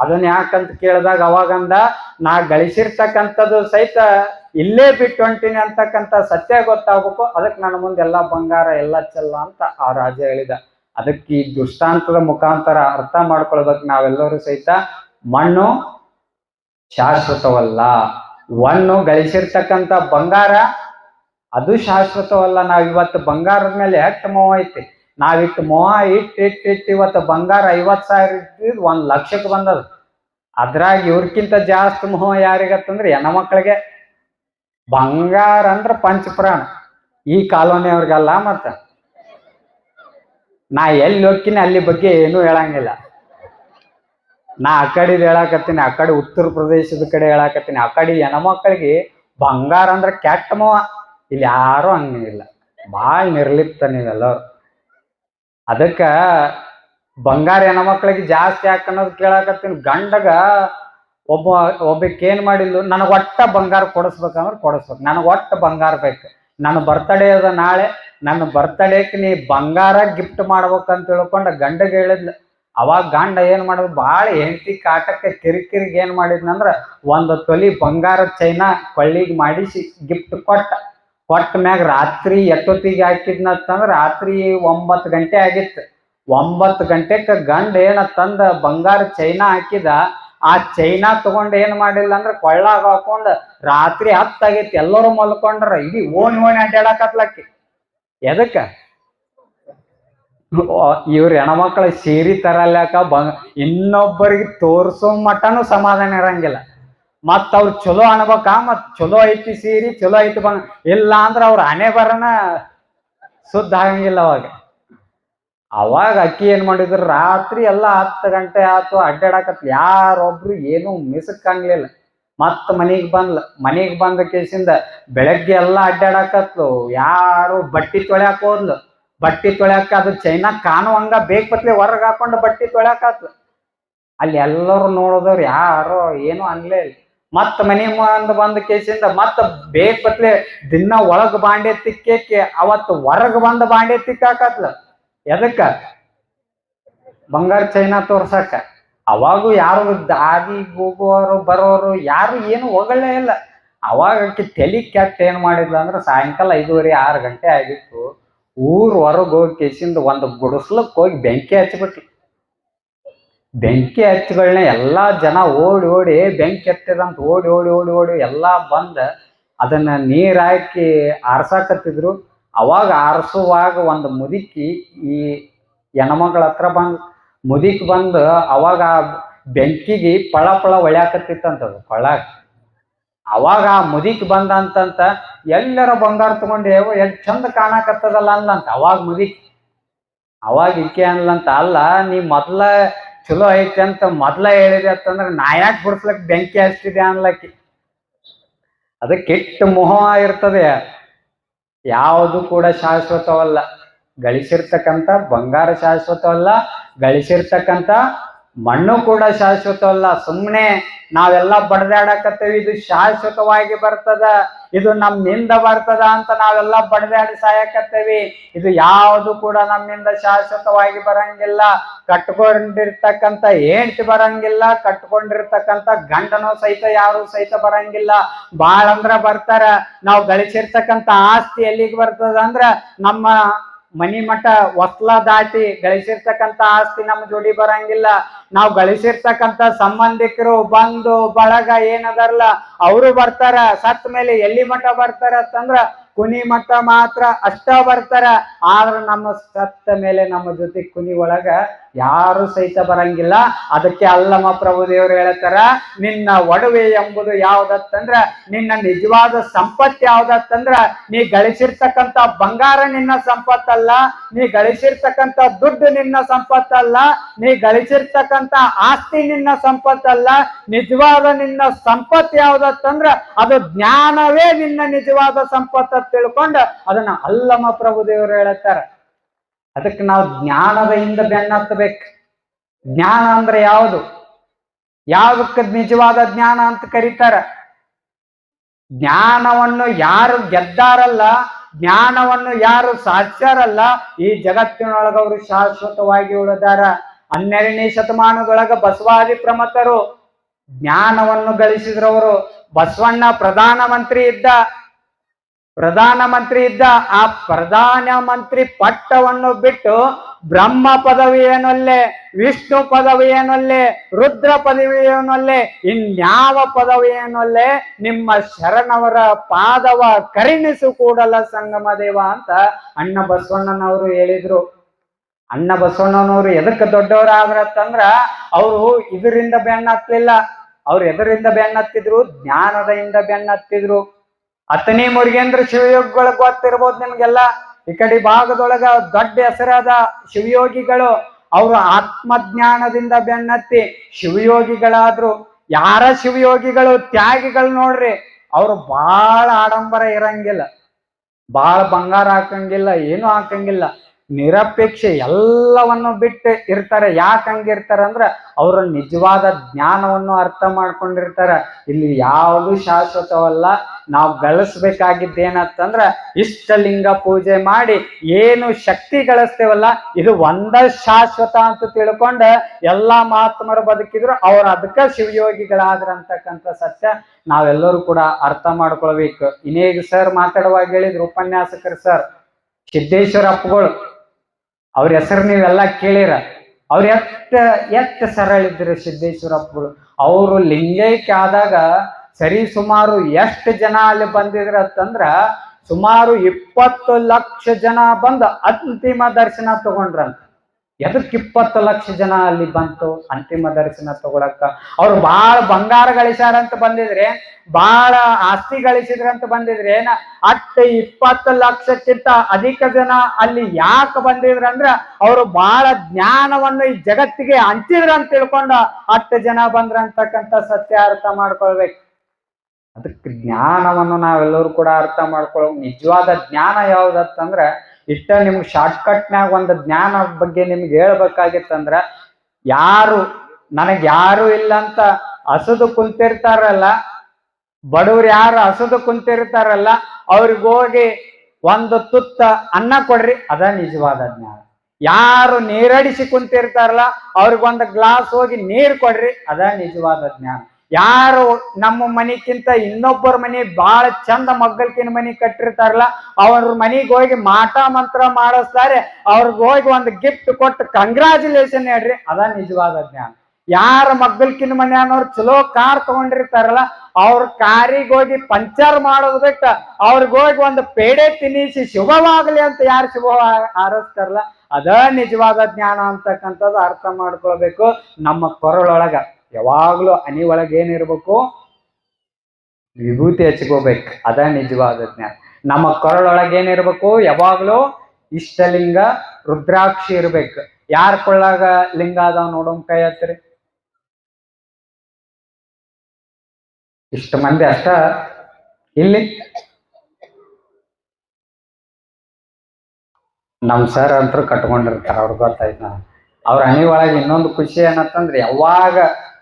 ಅದನ್ನ ಯಾಕಂತ ಕೇಳಿದಾಗ ಅವಾಗಂದ ನಾ ಗಳಿಸಿರ್ತಕ್ಕಂಥದ್ದು ಸಹಿತ ಇಲ್ಲೇ ಬಿಟ್ಟು ಹೊಂಟಿನಿ ಅಂತಕ್ಕಂಥ ಸತ್ಯ ಗೊತ್ತಾಗಬೇಕು. ಅದಕ್ಕೆ ನನ್ನ ಮುಂದೆ ಎಲ್ಲ ಬಂಗಾರ, ಎಲ್ಲ ಚೆಲ್ಲ ಅಂತ ಆ ರಾಜ ಹೇಳಿದ. ಅದಕ್ಕೆ ಈ ದುಷ್ಟಾಂತದ ಮುಖಾಂತರ ಅರ್ಥ ಮಾಡ್ಕೊಳ್ಬೇಕು ನಾವೆಲ್ಲರೂ ಸಹಿತ. ಮಣ್ಣು ಶಾಶ್ವತವಲ್ಲ. ಮಣ್ಣು ಗಳಿಸಿರ್ತಕ್ಕಂಥ ಬಂಗಾರ ಅದು ಶಾಶ್ವತವಲ್ಲ. ನಾವ್ ಇವತ್ತು ಬಂಗಾರದ ಮೇಲೆ ಎಷ್ಟು ಮೋಹ ಐತಿ? ನಾವಿಟ್ಟು ಮೋಹ ಇಟ್ಟು ಇಟ್ಟು ಇಟ್ಟು ಇವತ್ತು ಬಂಗಾರ ಐವತ್ ಸಾವಿರ ಇಟ್ಟಿದ್ ಒಂದ್ ಲಕ್ಷಕ್ಕೆ ಬಂದದ ಅದ್ರಾಗ ಇವ್ರಕ್ಕಿಂತ ಜಾಸ್ತಿ ಮೋಹ ಯಾರಿಗತ್ತಂದ್ರೆ ಹೆಣ್ಮಕ್ಳಿಗೆ ಬಂಗಾರ ಅಂದ್ರ ಪಂಚಪ್ರಾಣ. ಈ ಕಾಲೋನಿಯವ್ರಿಗಲ್ಲ ಮತ್ತ. ನಾ ಎಲ್ಲಿ ಹೋಗ್ತೀನಿ ಅಲ್ಲಿ ಬಗ್ಗೆ ಏನೂ ಹೇಳಂಗಿಲ್ಲ. ನಾ ಆ ಕಡೆದು ಹೇಳಾಕತ್ತೀನಿ, ಆ ಕಡೆ ಉತ್ತರ ಪ್ರದೇಶದ ಕಡೆ ಹೇಳಾಕತ್ತೀನಿ, ಆ ಕಡೆ ಮಕ್ಕಳಿಗೆ ಬಂಗಾರ ಅಂದ್ರ ಕೆಟ್ಟ ಮೋಹ. ಇಲ್ಲಿ ಯಾರೂ ಹಂಗಿಲ್ಲ. ಭಾಳ ನಿರ್ಲಿಪ್ತ ನೀವೆಲ್ಲರೂ ಅದಕ್ಕ ಬಂಗಾರ ಹೆಣ್ಮಕ್ಳಿಗೆ ಜಾಸ್ತಿ ಅನ್ನೋದು ಕೇಳಾಕತ್ತೀನಿ. ಗಂಡಗ ಒಬ್ಬ ಒಬ್ಬಕ್ಕೆ ಏನ್ ಮಾಡಿದ್ಲು, ನನಗೆ ಒಟ್ಟ ಬಂಗಾರ ಕೊಡಿಸ್ಬೇಕಂದ್ರೆ ಕೊಡಿಸ್ಬೇಕು. ನನಗೆ ಒಟ್ಟ ಬಂಗಾರ ಬೇಕು. ನನ್ನ ಬರ್ತಡೇ ಅದ ನಾಳೆ, ನನ್ನ ಬರ್ತಡೇಕ್ಕೆ ನೀ ಬಂಗಾರ ಗಿಫ್ಟ್ ಮಾಡ್ಬೇಕಂತ ತಿಳ್ಕೊಂಡ ಗಂಡಗೆ ಹೇಳಿದ್ಲು. ಅವಾಗ ಗಂಡ ಏನು ಮಾಡೋದು ಭಾಳ ಹೆಂಡತಿ ಕಾಟಕ್ಕೆ ಕಿರಿಕಿರಿಗೆ ಏನು ಮಾಡಿದ್ನಂದ್ರೆ, ಒಂದು ತೊಲಿ ಬಂಗಾರ ಚೈನಾ ಕೊಳ್ಳಿಗೆ ಮಾಡಿಸಿ ಗಿಫ್ಟ್ ಕೊಟ್ಟ. ಕೊಟ್ಟ ಮ್ಯಾಗ ರಾತ್ರಿ ಎಷ್ಟೊತ್ತಿಗೆ ಹಾಕಿದ್ನತ್ತಂದ್ರೆ ರಾತ್ರಿ ಒಂಬತ್ತು ಗಂಟೆ ಆಗಿತ್ತು. ಒಂಬತ್ತು ಗಂಟೆಕ ಗಂಡ ಏನ ತಂದ ಬಂಗಾರ ಚೈನಾ ಹಾಕಿದ. ಆ ಚೈನಾ ತಗೊಂಡ್ ಏನ್ ಮಾಡಿಲ್ಲ ಅಂದ್ರ ಕೊಳ್ಳಾಗ ಹಾಕೊಂಡ್ ರಾತ್ರಿ ಹತ್ತಾಗೈತಿ ಎಲ್ಲರೂ ಮಲ್ಕೊಂಡ್ರ. ಇಡೀ ಓಣಿ ಓಣಿ ಅಡ್ಡಾಡಕತ್ಲಕ್ಕಿ ಎದಕ್ಕ? ಇವ್ರ ಹೆಣ್ಮಕ್ಳ ಸೀರೆ ತರಲ್ಯಾಕ ಬ, ಇನ್ನೊಬ್ಬರಿಗೆ ತೋರ್ಸೋ ಮಟನು ಸಮಾಧಾನ ಇರಂಗಿಲ್ಲ. ಮತ್ ಅವ್ರು ಚಲೋ ಅನ್ಬೇಕ ಮತ್ ಚಲೋ ಐತಿ ಸೀರಿ, ಚಲೋ ಐತಿ ಬಂಗ ಇಲ್ಲ ಅಂದ್ರ ಅವ್ರ ಹಣೆ ಬರನ ಶುದ್ಧ ಆಗಂಗಿಲ್ಲ ಅವಾಗ. ಅವಾಗ ಅಕ್ಕಿ ಏನ್ ಮಾಡಿದ್ರು, ರಾತ್ರಿ ಎಲ್ಲ ಹತ್ತು ಗಂಟೆ ಆತು ಅಡ್ಡಾಡಕತ್ ಯಾರೊಬ್ರು ಏನು ಮಿಸಕ್ ಕಾಣ್ಲಿಲ್ಲ ಮತ್ತ ಮನಿಗ್ ಬಂದ್ಲ, ಮನಿಗ್ ಬಂದ ಕೇಸಿಂದ ಬೆಳಗ್ಗೆ ಎಲ್ಲಾ ಅಡ್ಡಾಡಕತ್ಲು ಯಾರು ಬಟ್ಟಿ ತೊಳ್ಯಾಕ ಹೋದ್ಲು. ಬಟ್ಟಿ ತೊಳ್ಯಾಕ ಅದು ಚೈನಾ ಕಾಣುವಂಗ ಬೇಗ ಬತ್ಲೆ ಹೊರಗ್ ಹಾಕೊಂಡು ಬಟ್ಟಿ ತೊಳ್ಯಾಕತ್ಲು. ಅಲ್ಲಿ ಎಲ್ಲರೂ ನೋಡಿದವ್ರು ಯಾರೋ ಏನು ಅನ್ಲೇ ಇಲ್ಲ. ಮತ್ತ ಮನಿ ಮುಂದ ಬಂದ ಕೇಸಿಂದ ಮತ್ತ ಬೇಗ ಬತ್ಲೆ ದಿನ ಒಳಗ್ ಬಾಂಡೆ ತಿಕ್ಕೇಕೆ, ಅವತ್ತು ಹೊರಗ್ ಬಂದ ಬಾಂಡೆ ತಿಕ್ಕಾಕತ್ಲ. ಎದಕ್ಕ? ಬಂಗಾರ ಚೈನಾ ತೋರ್ಸಕ ಅವಾಗೂ ಯಾರು ದಾರಿ ಹೋಗುವವರು ಬರೋರು, ಯಾರು ಏನು ಹೋಗಲೇ ಇಲ್ಲ. ಅವಾಗ ತೆಲಿ ಕೆಟ್ಟ ಏನ್ ಮಾಡಿದ್ಲ ಅಂದ್ರೆ ಸಾಯಂಕಾಲ ಐದೂವರೆ ಆರು ಗಂಟೆ ಆಗಿತ್ತು. ಊರ್ ಹೊರಗೆ ಹೋಗಿ ಕೇಸಿಂದ ಒಂದು ಗುಡಿಸ್ಲಕ್ ಹೋಗಿ ಬೆಂಕಿ ಹಚ್ಬಿಟ್ಲು. ಬೆಂಕಿ ಹಚ್ಚಗಳನ್ನ ಎಲ್ಲ ಜನ ಓಡಿ ಓಡಿ ಬೆಂಕಿ ಹತ್ತಿದಂತ ಓಡಿ ಓಡಿ ಓಡಿ ಓಡಿ ಎಲ್ಲ ಬಂದು, ಅದನ್ನ ನೀರು ಹಾಕಿ ಆರ್ಸಾಕತ್ತಿದ್ರು. ಅವಾಗ ಆರಿಸುವಾಗ ಒಂದು ಮುದುಕಿ ಈ ಹೆಣ್ಮಗಳ ಹತ್ರ ಬಂದು, ಮುದುಕಿ ಬಂದು ಅವಾಗ ಆ ಬೆಂಕಿಗೆ ಪಳ ಪಳ ಹೊಳ್ಯಾಕತ್ತಿತ್ತಂತದು ಪಳ. ಅವಾಗ ಆ ಮುದಿಕ್ ಬಂದಂತಂತ, ಎಲ್ಲರ ಬಂಗಾರ ತಗೊಂಡು ಎಷ್ಟ್ ಚಂದ ಕಾಣಕತ್ತದಲ್ಲ ಅನ್ಲಂತ ಅವಾಗ ಮುದಿಕ್. ಅವಾಗ ಇಕ್ಕೆ ಅನ್ಲಂತ, ಅಲ್ಲ, ನೀ ಮೊದ್ಲ ಚಲೋ ಐತೆ ಅಂತ ಮೊದ್ಲ ಹೇಳಿದೆ ಅಂತಂದ್ರೆ ನಾ ಯಾಕೆ ಬಿಡ್ಸ್ಲಕ್ ಬೆಂಕಿ ಹಚ್ತಿದೆ ಅನ್ಲಕ್ಕಿ ಅದ ಕೆಟ್ಟ ಮೋಹ ಇರ್ತದೆ ಯಾವುದು ಕೂಡ ಶಾಶ್ವತವಲ್ಲ. ಗಳಿಸಿರ್ತಕ್ಕಂಥ ಬಂಗಾರ ಶಾಶ್ವತವಲ್ಲ, ಗಳಿಸಿರ್ತಕ್ಕಂಥ ಮಣ್ಣು ಕೂಡ ಶಾಶ್ವತವಲ್ಲ. ಸುಮ್ಮನೆ ನಾವೆಲ್ಲ ಬಡದಾಡಕತ್ತೇವಿ, ಇದು ಶಾಶ್ವತವಾಗಿ ಬರ್ತದ, ಇದು ನಮ್ಮಿಂದ ಬರ್ತದ ಅಂತ ನಾವೆಲ್ಲ ಬಡದಾಡಿ ಸಾಯಕತ್ತೇವಿ. ಇದು ಯಾವುದು ಕೂಡ ನಮ್ಮಿಂದ ಶಾಶ್ವತವಾಗಿ ಬರಂಗಿಲ್ಲ. ಕಟ್ಕೊಂಡಿರ್ತಕ್ಕಂತ ಹೆಂಡ್ತಿ ಬರಂಗಿಲ್ಲ ಕಟ್ಕೊಂಡಿರ್ತಕ್ಕಂತ ಗಂಡನೂ ಸಹಿತ ಯಾರು ಸಹಿತ ಬರಂಗಿಲ್ಲ. ಬಾಳಂದ್ರ ಬರ್ತಾರ. ನಾವು ಗಳಿಸಿರ್ತಕ್ಕಂತ ಆಸ್ತಿ ಎಲ್ಲಿಗೆ ಬರ್ತದ ಅಂದ್ರ ನಮ್ಮ ಮನಿ ಮಠ ಒತ್ಲ ದಾಟಿ ಗಳಿಸಿರ್ತಕ್ಕಂಥ ಆಸ್ತಿ ನಮ್ಮ ಜೋಡಿ ಬರಂಗಿಲ್ಲ. ನಾವು ಗಳಿಸಿರ್ತಕ್ಕಂಥ ಸಂಬಂಧಿಕರು, ಬಂಧು, ಬಳಗ ಏನದಾರಲ್ಲ, ಅವರು ಬರ್ತಾರ. ಸತ್ ಮೇಲೆ ಎಲ್ಲಿ ಮಠ ಬರ್ತಾರ ಅಂತಂದ್ರ ಕುನಿ ಮಠ ಮಾತ್ರ ಅಷ್ಟ ಬರ್ತಾರ. ಆದ್ರ ನಮ್ಮ ಸತ್ತ ಮೇಲೆ ನಮ್ಮ ಜೊತೆ ಕುನಿ ಒಳಗ ಯಾರು ಸಹಿತ ಬರಂಗಿಲ್ಲ. ಅದಕ್ಕೆ ಅಲ್ಲಮ್ಮ ಪ್ರಭು ದೇವರು ಹೇಳ್ತಾರ, ನಿನ್ನ ಒಡವೆ ಎಂಬುದು ಯಾವ್ದತ್ತಂದ್ರ, ನಿನ್ನ ನಿಜವಾದ ಸಂಪತ್ತು ಯಾವ್ದತ್ತಂದ್ರ, ನೀ ಗಳಿಸಿರ್ತಕ್ಕಂಥ ಬಂಗಾರ ನಿನ್ನ ಸಂಪತ್ತಲ್ಲ, ನೀ ಗಳಿಸಿರ್ತಕ್ಕಂಥ ದುಡ್ಡು ನಿನ್ನ ಸಂಪತ್ತಲ್ಲ, ನೀ ಗಳಿಸಿರ್ತಕ್ಕಂಥ ಆಸ್ತಿ ನಿನ್ನ ಸಂಪತ್ತಲ್ಲ, ನಿಜವಾದ ನಿನ್ನ ಸಂಪತ್ತು ಯಾವ್ದತ್ತಂದ್ರ, ಅದು ಜ್ಞಾನವೇ ನಿನ್ನ ನಿಜವಾದ ಸಂಪತ್ತ ತಿಳ್ಕೊಂಡು ಅದನ್ನ ಅಲ್ಲಮ ಪ್ರಭು ದೇವರು ಹೇಳ್ತಾರ. ಅದಕ್ಕೆ ನಾವು ಜ್ಞಾನದ ಹಿಂದೆ ಬೆನ್ನತ್ತಬೇಕು. ಜ್ಞಾನ ಅಂದ್ರೆ ಯಾವುದು? ಯಾವುದಕ್ಕೆ ನಿಜವಾದ ಜ್ಞಾನ ಅಂತ ಕರೀತಾರ? ಜ್ಞಾನವನ್ನು ಯಾರು ಗೆದ್ದಾರಲ್ಲ, ಜ್ಞಾನವನ್ನು ಯಾರು ಸಾಧಿಸ್ಯಾರಲ್ಲ ಈ ಜಗತ್ತಿನೊಳಗ ಅವರು ಶಾಶ್ವತವಾಗಿ ಉಳಿದಾರ. ಹನ್ನೆರಡನೇ ಶತಮಾನದೊಳಗ ಬಸವಾದಿ ಪ್ರಮತರು ಜ್ಞಾನವನ್ನು ಗಳಿಸಿದ್ರವರು. ಬಸವಣ್ಣ ಪ್ರಧಾನ ಮಂತ್ರಿ ಇದ್ದ ಪ್ರಧಾನ ಮಂತ್ರಿ ಇದ್ದ ಆ ಪ್ರಧಾನ ಮಂತ್ರಿ ಪಟ್ಟವನ್ನು ಬಿಟ್ಟು ಬ್ರಹ್ಮ ಪದವಿಯನಲ್ಲೇ ವಿಷ್ಣು ಪದವಿಯನಲ್ಲೇ ರುದ್ರ ಪದವಿಯನಲ್ಲೇ ಇನ್ಯಾವ ಪದವಿಯನಲ್ಲೇ ನಿಮ್ಮ ಶರಣವರ ಪಾದವ ಕರಿಣಿಸು ಕೂಡಲ ಸಂಗಮ ದೇವ ಅಂತ ಅಣ್ಣ ಬಸವಣ್ಣನವರು ಹೇಳಿದ್ರು. ಅಣ್ಣ ಬಸವಣ್ಣನವರು ಎದಕ್ಕೆ ದೊಡ್ಡವರಾದ್ರತ್ತಂದ್ರ ಅವರು ಇದರಿಂದ ಬೆನ್ನತ್ತಲಿಲ್ಲ ಅವ್ರು ಎದರಿಂದ ಬೆನ್ನತ್ತಿದ್ರು? ಜ್ಞಾನದ ಇಂದ ಬೆನ್ನತ್ತಿದ್ರು. ಹತ್ತನೇ ಮುರುಗೇಂದ್ರ ಶಿವಯೋಗಿಗಳ ಗೊತ್ತಿರ್ಬೋದು ನಿಮ್ಗೆಲ್ಲ. ಈ ಕಡೆ ಭಾಗದೊಳಗ ದೊಡ್ಡ ಹೆಸರಾದ ಶಿವಯೋಗಿಗಳು, ಅವರು ಆತ್ಮಜ್ಞಾನದಿಂದ ಬೆನ್ನತ್ತಿ ಶಿವಯೋಗಿಗಳಾದ್ರು. ಯಾರ ಶಿವಯೋಗಿಗಳು ತ್ಯಾಗಿಗಳು ನೋಡ್ರಿ, ಅವ್ರು ಬಾಳ ಆಡಂಬರ ಇರಂಗಿಲ್ಲ. ಬಾಳ ಬಂಗಾರ ಹಾಕಂಗಿಲ್ಲ, ಏನು ಹಾಕಂಗಿಲ್ಲ. ನಿರಪೇಕ್ಷೆ ಎಲ್ಲವನ್ನು ಬಿಟ್ಟು ಇರ್ತಾರೆ. ಯಾಕೆ ಹಂಗಿರ್ತಾರ ಅಂದ್ರೆ ಅವರು ನಿಜವಾದ ಜ್ಞಾನವನ್ನು ಅರ್ಥ ಮಾಡ್ಕೊಂಡಿರ್ತಾರೆ. ಇಲ್ಲಿ ಯಾವುದು ಶಾಶ್ವತವಲ್ಲ, ನಾವು ಗಳಿಸ್ಬೇಕಾಗಿದ್ದೇನಂತಂದ್ರ ಇಷ್ಟಲಿಂಗ ಪೂಜೆ ಮಾಡಿ ಏನು ಶಕ್ತಿ ಗಳಿಸ್ತೇವಲ್ಲ, ಇದು ಒಂದ ಶಾಶ್ವತ ಅಂತ ತಿಳ್ಕೊಂಡು ಎಲ್ಲಾ ಮಹಾತ್ಮರು ಬದುಕಿದ್ರು, ಅವ್ರ ಅದಕ್ಕ ಶಿವಯೋಗಿಗಳಾದ್ರ ಅಂತಕ್ಕಂಥ ಸತ್ಯ ನಾವೆಲ್ಲರೂ ಕೂಡ ಅರ್ಥ ಮಾಡ್ಕೊಳ್ಬೇಕು. ಇನ್ನೇಗ ಸರ್ ಮಾತಾಡುವಾಗ ಹೇಳಿದ್ರು ಉಪನ್ಯಾಸಕರು ಸರ್ ಸಿದ್ದೇಶ್ವರ ಅಪ್ಪಗಳು ಅವ್ರ ಹೆಸರು ನೀವೆಲ್ಲ ಕೇಳಿರ. ಅವ್ರು ಎಷ್ಟ ಎಷ್ಟ ಸರಳ ಸಿದ್ದೇಶ್ವರಪ್ಪರು ಅವರು ಲಿಂಗೈಕ್ಯ ಆದಾಗ ಸರಿ ಸುಮಾರು ಎಷ್ಟು ಜನ ಅಲ್ಲಿ ಬಂದಿದ್ರ ಅಂತಂದ್ರ ಸುಮಾರು ಇಪ್ಪತ್ತು ಲಕ್ಷ ಜನ ಬಂದು ಅಂತಿಮ ದರ್ಶನ ತಗೊಂಡ್ರಂತ. ಎದಕ್ ಇಪ್ಪತ್ತು ಲಕ್ಷ ಜನ ಅಲ್ಲಿ ಬಂತು, ಅಂತಿಮ ದರ್ಶನ ತಗೊಳಕ್ಕ. ಅವ್ರು ಬಾಳ ಬಂಗಾರ ಗಳಿಸ್ಯಾರಂತ ಬಂದಿದ್ರೆ, ಬಾಳ ಆಸ್ತಿ ಗಳಿಸಿದ್ರಂತ ಬಂದಿದ್ರೆ ಏನ? ಅಟ್ಟ ಇಪ್ಪತ್ತು ಲಕ್ಷಕ್ಕಿಂತ ಅಧಿಕ ಜನ ಅಲ್ಲಿ ಯಾಕೆ ಬಂದಿದ್ರಂದ್ರ ಅವರು ಬಹಳ ಜ್ಞಾನವನ್ನು ಈ ಜಗತ್ತಿಗೆ ಹಂಚಿದ್ರ ಅಂತ ತಿಳ್ಕೊಂಡು ಅಟ್ಟ ಜನ ಬಂದ್ರ ಅಂತಕ್ಕಂಥ ಸತ್ಯ ಅರ್ಥ ಮಾಡ್ಕೊಳ್ಬೇಕು. ಅದಕ್ಕೆ ಜ್ಞಾನವನ್ನು ನಾವೆಲ್ಲರೂ ಕೂಡ ಅರ್ಥ ಮಾಡ್ಕೊಳ್ಬೇಕು ನಿಜವಾದ ಜ್ಞಾನ ಯಾವ್ದತ್ತಂದ್ರ ಇಷ್ಟ ನಿಮ್ಗೆ ಶಾರ್ಟ್ಕಟ್ನ್ಯಾಗ ಒಂದು ಜ್ಞಾನ ಬಗ್ಗೆ ನಿಮ್ಗೆ ಹೇಳ್ಬೇಕಾಗಿತ್ತಂದ್ರ, ಯಾರು, ನನಗೆ ಯಾರು ಇಲ್ಲ ಅಂತ ಹಸದು ಕುಂತಿರ್ತಾರಲ್ಲ, ಬಡವ್ರು ಯಾರು ಹಸದು ಕುಂತಿರ್ತಾರಲ್ಲ ಅವ್ರಿಗೋಗಿ ಒಂದು ತುತ್ತ ಅನ್ನ ಕೊಡ್ರಿ, ಅದ ನಿಜವಾದ ಜ್ಞಾನ. ಯಾರು ನೀರಡಿಸಿ ಕುಂತಿರ್ತಾರಲ್ಲ, ಅವ್ರಿಗೊಂದು ಗ್ಲಾಸ್ ಹೋಗಿ ನೀರು ಕೊಡ್ರಿ, ಅದ ನಿಜವಾದ ಜ್ಞಾನ. ಯಾರು ನಮ್ಮ ಮನಿಕ್ಕಿಂತ ಇನ್ನೊಬ್ಬರ ಮನಿ ಬಹಳ ಚಂದ ಮಗ್ಗಲ್ಕಿನ ಮನಿ ಕಟ್ಟಿರ್ತಾರಲ್ಲ, ಅವ್ರ ಮನಿಗೆ ಹೋಗಿ ಮಾಟ ಮಂತ್ರ ಮಾಡಿಸ್ತಾರೆ, ಅವ್ರಿಗೆ ಹೋಗಿ ಒಂದು ಗಿಫ್ಟ್ ಕೊಟ್ಟು ಕಂಗ್ರಾಚುಲೇಷನ್ ಹೇಳ್ರಿ, ಅದ ನಿಜವಾದ ಜ್ಞಾನ. ಯಾರ ಮಗ್ಗಲ್ಕಿನ ಅನ್ನೋರು ಚಲೋ ಕಾರ್ ತಗೊಂಡಿರ್ತಾರಲ್ಲ, ಅವ್ರ ಕಾರಿಗೆ ಹೋಗಿ ಪಂಚರ್ ಮಾಡೋದು ಬಿಟ್ಟ ಅವ್ರಿಗೆ ಹೋಗಿ ಒಂದು ಪೇಡೆ ತಿನ್ನಿಸಿ ಶುಭವಾಗಲಿ ಅಂತ ಯಾರು ಶುಭ ಹಾರಸ್ತಾರಲ್ಲ, ಅದ ನಿಜವಾದ ಜ್ಞಾನ ಅಂತಕ್ಕಂಥದ್ದು ಅರ್ಥ ಮಾಡ್ಕೊಳ್ಬೇಕು ನಮ್ಮ ಕೊರಳೊಳಗ. ಯಾವಾಗ್ಲೂ ಅನಿ ಒಳಗೆ ಏನಿರ್ಬೇಕು ವಿಭೂತಿ ಹಚ್ಕೋಬೇಕು. ಅದ ನಿಜವಾದ ಜ್ಞಾನ. ನಮ್ಮ ಕೊರಳೊಳಗೆ ಏನಿರ್ಬೇಕು ಯಾವಾಗ್ಲೂ ಇಷ್ಟಲಿಂಗ, ರುದ್ರಾಕ್ಷಿ ಇರ್ಬೇಕು. ಯಾರ ಕೊಳ್ಳಾಗ ಲಿಂಗ ಅದಾವ ನೋಡೋನ್ ಕೈ ಹತ್ರಿ. ಇಷ್ಟು ಮಂದಿ ಅಷ್ಟ. ಇಲ್ಲಿ. ನಮ್ ಸರ್ ಅಂತೂ ಕಟ್ಕೊಂಡಿರ್ತಾರ ಅವ್ರಿಗೆ ಗೊತ್ತಾಯ್ತು ಅವ್ರ ಹನಿ ಒಳಗೆ ಇನ್ನೊಂದು ಖುಷಿ ಏನತ್ತಂದ್ರೆ ಯಾವಾಗ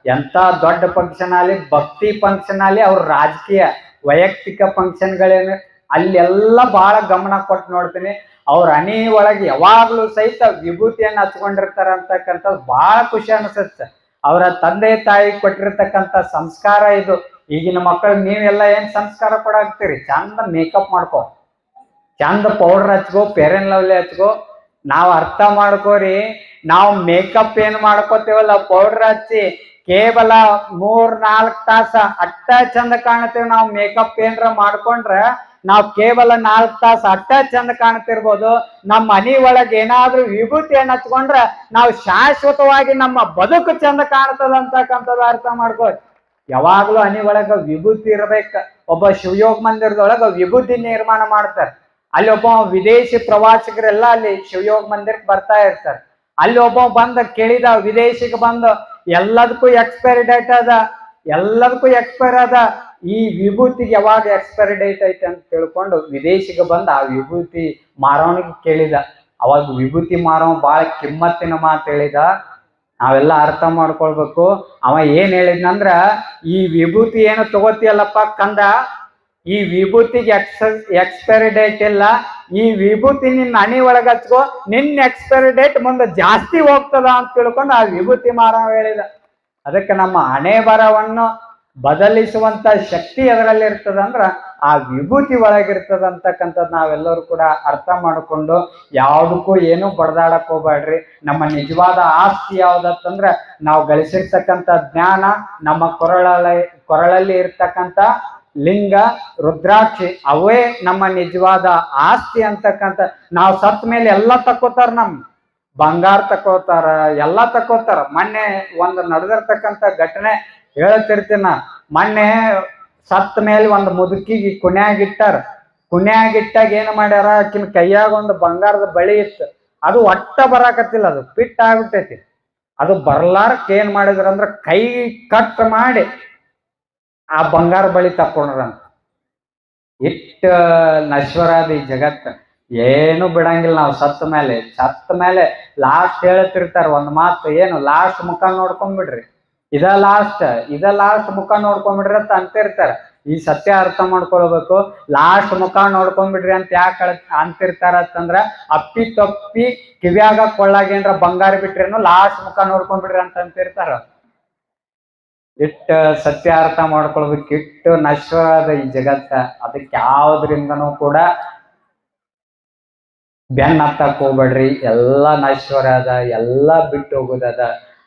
ಎಂತ ದೊಡ್ಡ ಫಂಕ್ಷನ್ ಆಗಲಿ, ಭಕ್ತಿ ಫಂಕ್ಷನ್ ಆಗಲಿ, ಅವ್ರ ರಾಜಕೀಯ, ವೈಯಕ್ತಿಕ ಫಂಕ್ಷನ್ಗಳೇನು ಅಲ್ಲೆಲ್ಲ ಬಹಳ ಗಮನ ಕೊಟ್ಟು ನೋಡ್ತೀನಿ. ಅವ್ರ ಅನಿ ಒಳಗೆ ಯಾವಾಗ್ಲೂ ಸಹಿತ ವಿಭೂತಿಯನ್ನು ಹಚ್ಕೊಂಡಿರ್ತಾರ ಅಂತಕ್ಕಂಥದ್ದು ಬಹಳ ಖುಷಿ ಅನಿಸುತ್ತೆ. ಅವರ ತಂದೆ ತಾಯಿ ಕೊಟ್ಟಿರ್ತಕ್ಕಂಥ ಸಂಸ್ಕಾರ ಇದು. ಈಗಿನ ಮಕ್ಕಳು ನೀವೆಲ್ಲ ಏನ್ ಸಂಸ್ಕಾರ ಕೊಡಾಕ್ತೀರಿ? ಚಂದ ಮೇಕಪ್ ಮಾಡ್ಕೋ. ಚಂದ ಪೌಡರ್ ಹಚ್ಕೋ ಪೇರೆನ್ ಲವ್ಲಿ ಹಚ್ಕೋ. ನಾವು ಅರ್ಥ ಮಾಡ್ಕೋರಿ, ನಾವು ಮೇಕಪ್ ಏನು ಮಾಡ್ಕೋತೇವಲ್ಲ ಪೌಡರ್ ಹಚ್ಚಿ ಕೇವಲ ಮೂರ್ ನಾಲ್ಕ್ ತಾಸ ಅಟ್ಟ ಚಂದ ಕಾಣ್ತೇವೆ ನಾವು ಮೇಕಪ್ ಏನ್ರ ಮಾಡ್ಕೊಂಡ್ರ ನಾವು ಕೇವಲ ನಾಲ್ಕ್ ತಾಸ ಅಟ್ಟ ಚಂದ ಕಾಣ್ತಿರ್ಬೋದು ನಮ್ಮ ಮನಿ ಒಳಗೆ ಏನಾದ್ರೂ ಏನ್ ಹಚ್ಕೊಂಡ್ರ ನಾವು ಶಾಶ್ವತವಾಗಿ ನಮ್ಮ ಬದುಕು ಚಂದ ಕಾಣ್ತದ ಅಂತಕ್ಕಂಥದ್ದು ಅರ್ಥ ಮಾಡ್ಕೋ ಯಾವಾಗ್ಲೂ ಹನಿ ಒಳಗ ವಿಭೂತಿ ಇರ್ಬೇಕ. ಒಬ್ಬ ಶಿವಯೋಗ ಮಂದಿರದೊಳಗ ವಿಭೂತಿ ನಿರ್ಮಾಣ ಮಾಡ್ತಾರೆ. ಅಲ್ಲಿ ಒಬ್ಬ ವಿದೇಶಿ ಪ್ರವಾಸಿಗರೆಲ್ಲ ಅಲ್ಲಿ ಶಿವಯೋಗ ಮಂದಿರಕ್ಕೆ ಬರ್ತಾ ಇರ್ತಾರೆ. ಅಲ್ಲಿ ಒಬ್ಬ ಬಂದ ಕೇಳಿದ ವಿದೇಶಿಗೆ ಬಂದು ಎಲ್ಲದಕ್ಕೂ ಎಕ್ಸ್ಪೈರಿ ಡೇಟ್ ಅದ, ಎಲ್ಲದಕ್ಕೂ ಎಕ್ಸ್ಪೈರ್ ಅದ. ಈ ವಿಭೂತಿಗೆ ಯಾವಾಗ ಎಕ್ಸ್ಪೈರಿ ಡೇಟ್ ಐತೆ ಅಂತ ತಿಳ್ಕೊಂಡು ವಿದೇಶಿಗೆ ಬಂದ ಆ ವಿಭೂತಿ ಮಾರವನಿಗೆ ಕೇಳಿದ. ಅವಾಗ ವಿಭೂತಿ ಮಾರವ ಭಾಳ ಕಿಮ್ಮತ್ತಿನ ಮಾತು ಹೇಳಿದ. ನಾವೆಲ್ಲ ಅರ್ಥ ಮಾಡ್ಕೊಳ್ಬೇಕು. ಅವ ಏನ್ ಹೇಳಿದ್ನಂದ್ರ, ಈ ವಿಭೂತಿ ಏನು ತಗೋತಿಯಲ್ಲಪ್ಪ ಕಂದ? ಈ ವಿಭೂತಿಗೆ ಎಕ್ಸ್ ಎಕ್ಸ್ಪೈರಿ ಡೇಟ್ ಇಲ್ಲ. ಈ ವಿಭೂತಿ ನಿನ್ನ ಹಣಿ ಒಳಗೆ ಹಚ್ಕೋ. ನಿನ್ನ ಎಕ್ಸ್ಪೈರಿ ಡೇಟ್ ಮುಂದೆ ಜಾಸ್ತಿ ಹೋಗ್ತದ ಅಂತ ತಿಳ್ಕೊಂಡು ಆ ವಿಭೂತಿ ಮಾರ ಹೇಳಿದ. ಅದಕ್ಕೆ ನಮ್ಮ ಹಣೆ ಬರವನ್ನು ಬದಲಿಸುವಂತ ಶಕ್ತಿ ಅದರಲ್ಲಿ ಇರ್ತದ ಅಂದ್ರ ಆ ವಿಭೂತಿ ಒಳಗಿರ್ತದ ಅಂತಕ್ಕಂಥದ್ದು ನಾವೆಲ್ಲರೂ ಕೂಡ ಅರ್ಥ ಮಾಡಿಕೊಂಡು ಯಾವುದಕ್ಕೂ ಏನು ಬಡ್ದಾಡಕ್ ಹೋಗ್ಬೇಡ್ರಿ. ನಮ್ಮ ನಿಜವಾದ ಆಸ್ತಿ ಯಾವುದತ್ತಂದ್ರೆ ನಾವು ಗಳಿಸಿರ್ತಕ್ಕಂಥ ಜ್ಞಾನ, ನಮ್ಮ ಕೊರಳಲ್ಲಿ ಕೊರಳಲ್ಲಿ ಇರ್ತಕ್ಕಂಥ ಲಿಂಗ, ರುದ್ರಾಕ್ಷಿ, ಅವೇ ನಮ್ಮ ನಿಜವಾದ ಆಸ್ತಿ ಅಂತಕ್ಕಂಥ, ನಾವು ಸತ್ ಮೇಲೆ ಎಲ್ಲ ತಕ್ಕೋತಾರ ನಮ್. ಬಂಗಾರ ತಕ್ಕೋತಾರ, ಎಲ್ಲ ತಕ್ಕೋತಾರ. ಮೊನ್ನೆ ಒಂದು ನಡೆದಿರ್ತಕ್ಕಂಥ ಘಟನೆ ಹೇಳ್ತಿರ್ತೀನಿ ಮೊನ್ನೆ ಸತ್ತ ಮೇಲೆ ಒಂದು ಮುದುಕಿಗೆ ಕುಣ್ಯಾಗಿಟ್ಟಾರ ಇಟ್ಟಾರ. ಏನು ಮಾಡ್ಯಾರ? ಆಕಿನ ಕೈಯಾಗ ಒಂದು ಬಂಗಾರದ ಬಳಿ ಇತ್ತು. ಅದು ಒಟ್ಟ ಬರಾಕತ್ತಿಲ್ಲ, ಅದು ಪಿಟ್ ಆಗ್ಬಿಟ್ಟೈತಿ ಅದು ಬರ್ಲಾರಕ್ಕೆ ಏನ್ ಮಾಡಿದ್ರ ಅಂದ್ರ ಕೈ ಕಟ್ ಮಾಡಿ ಆ ಬಂಗಾರ ಬಳಿ ತಕ್ಕೊಂಡ್ರಂತ ಇಷ್ಟ ನಶ್ವರಾದ ಈ ಏನು ಬಿಡಂಗಿಲ್ಲ ನಾವು ಸತ್ತ ಮೇಲೆ. ಸತ್ತ ಮೇಲೆ ಲಾಸ್ಟ್ ಹೇಳ್ತಿರ್ತಾರ ಒಂದ್ ಮಾತು ಏನು ಲಾಸ್ಟ್ ಮುಖ ನೋಡ್ಕೊಂಡ್ಬಿಡ್ರಿ ಇದ ಲಾಸ್ಟ್ ಇದ ಲಾಸ್ಟ್ ಮುಖ ನೋಡ್ಕೊಂಡ್ಬಿಡ್ರಿ ಅಂತ ಅಂತಿರ್ತಾರ. ಈ ಸತ್ಯ ಅರ್ಥ ಮಾಡ್ಕೊಳ್ಬೇಕು. ಲಾಸ್ಟ್ ಮುಖ ನೋಡ್ಕೊಂಡ್ಬಿಡ್ರಿ ಅಂತ ಯಾಕೆ ಅಂತಿರ್ತಾರ ಅಂತಂದ್ರ, ಅಪ್ಪಿ ತಪ್ಪಿ ಕಿವ್ಯಾಗ ಕೊಳ್ಳಾಗೇನ್ರ ಬಂಗಾರ ಬಿಟ್ರೇನು ಲಾಸ್ಟ್ ಮುಖ ನೋಡ್ಕೊಂಡ್ಬಿಡ್ರಿ ಅಂತ ಅಂತಿರ್ತಾರ. ಇಟ್ಟ ಸತ್ಯ ಅರ್ಥ ಮಾಡ್ಕೊಳ್ಬೇಕು, ಇಟ್ಟು ನಶ್ವರಾದ ಈ ಜಗತ್ತ, ಅದಕ್ಕೆ ಯಾವ್ದ್ರಿಂದನೂ ಕೂಡ ಬೆನ್ನ ಹತ್ತಕ್ ಹೋಗ್ಬೇಡ್ರಿ. ಎಲ್ಲ ನಶ್ವರ ಅದ, ಎಲ್ಲ ಬಿಟ್ಟು ಹೋಗುದದ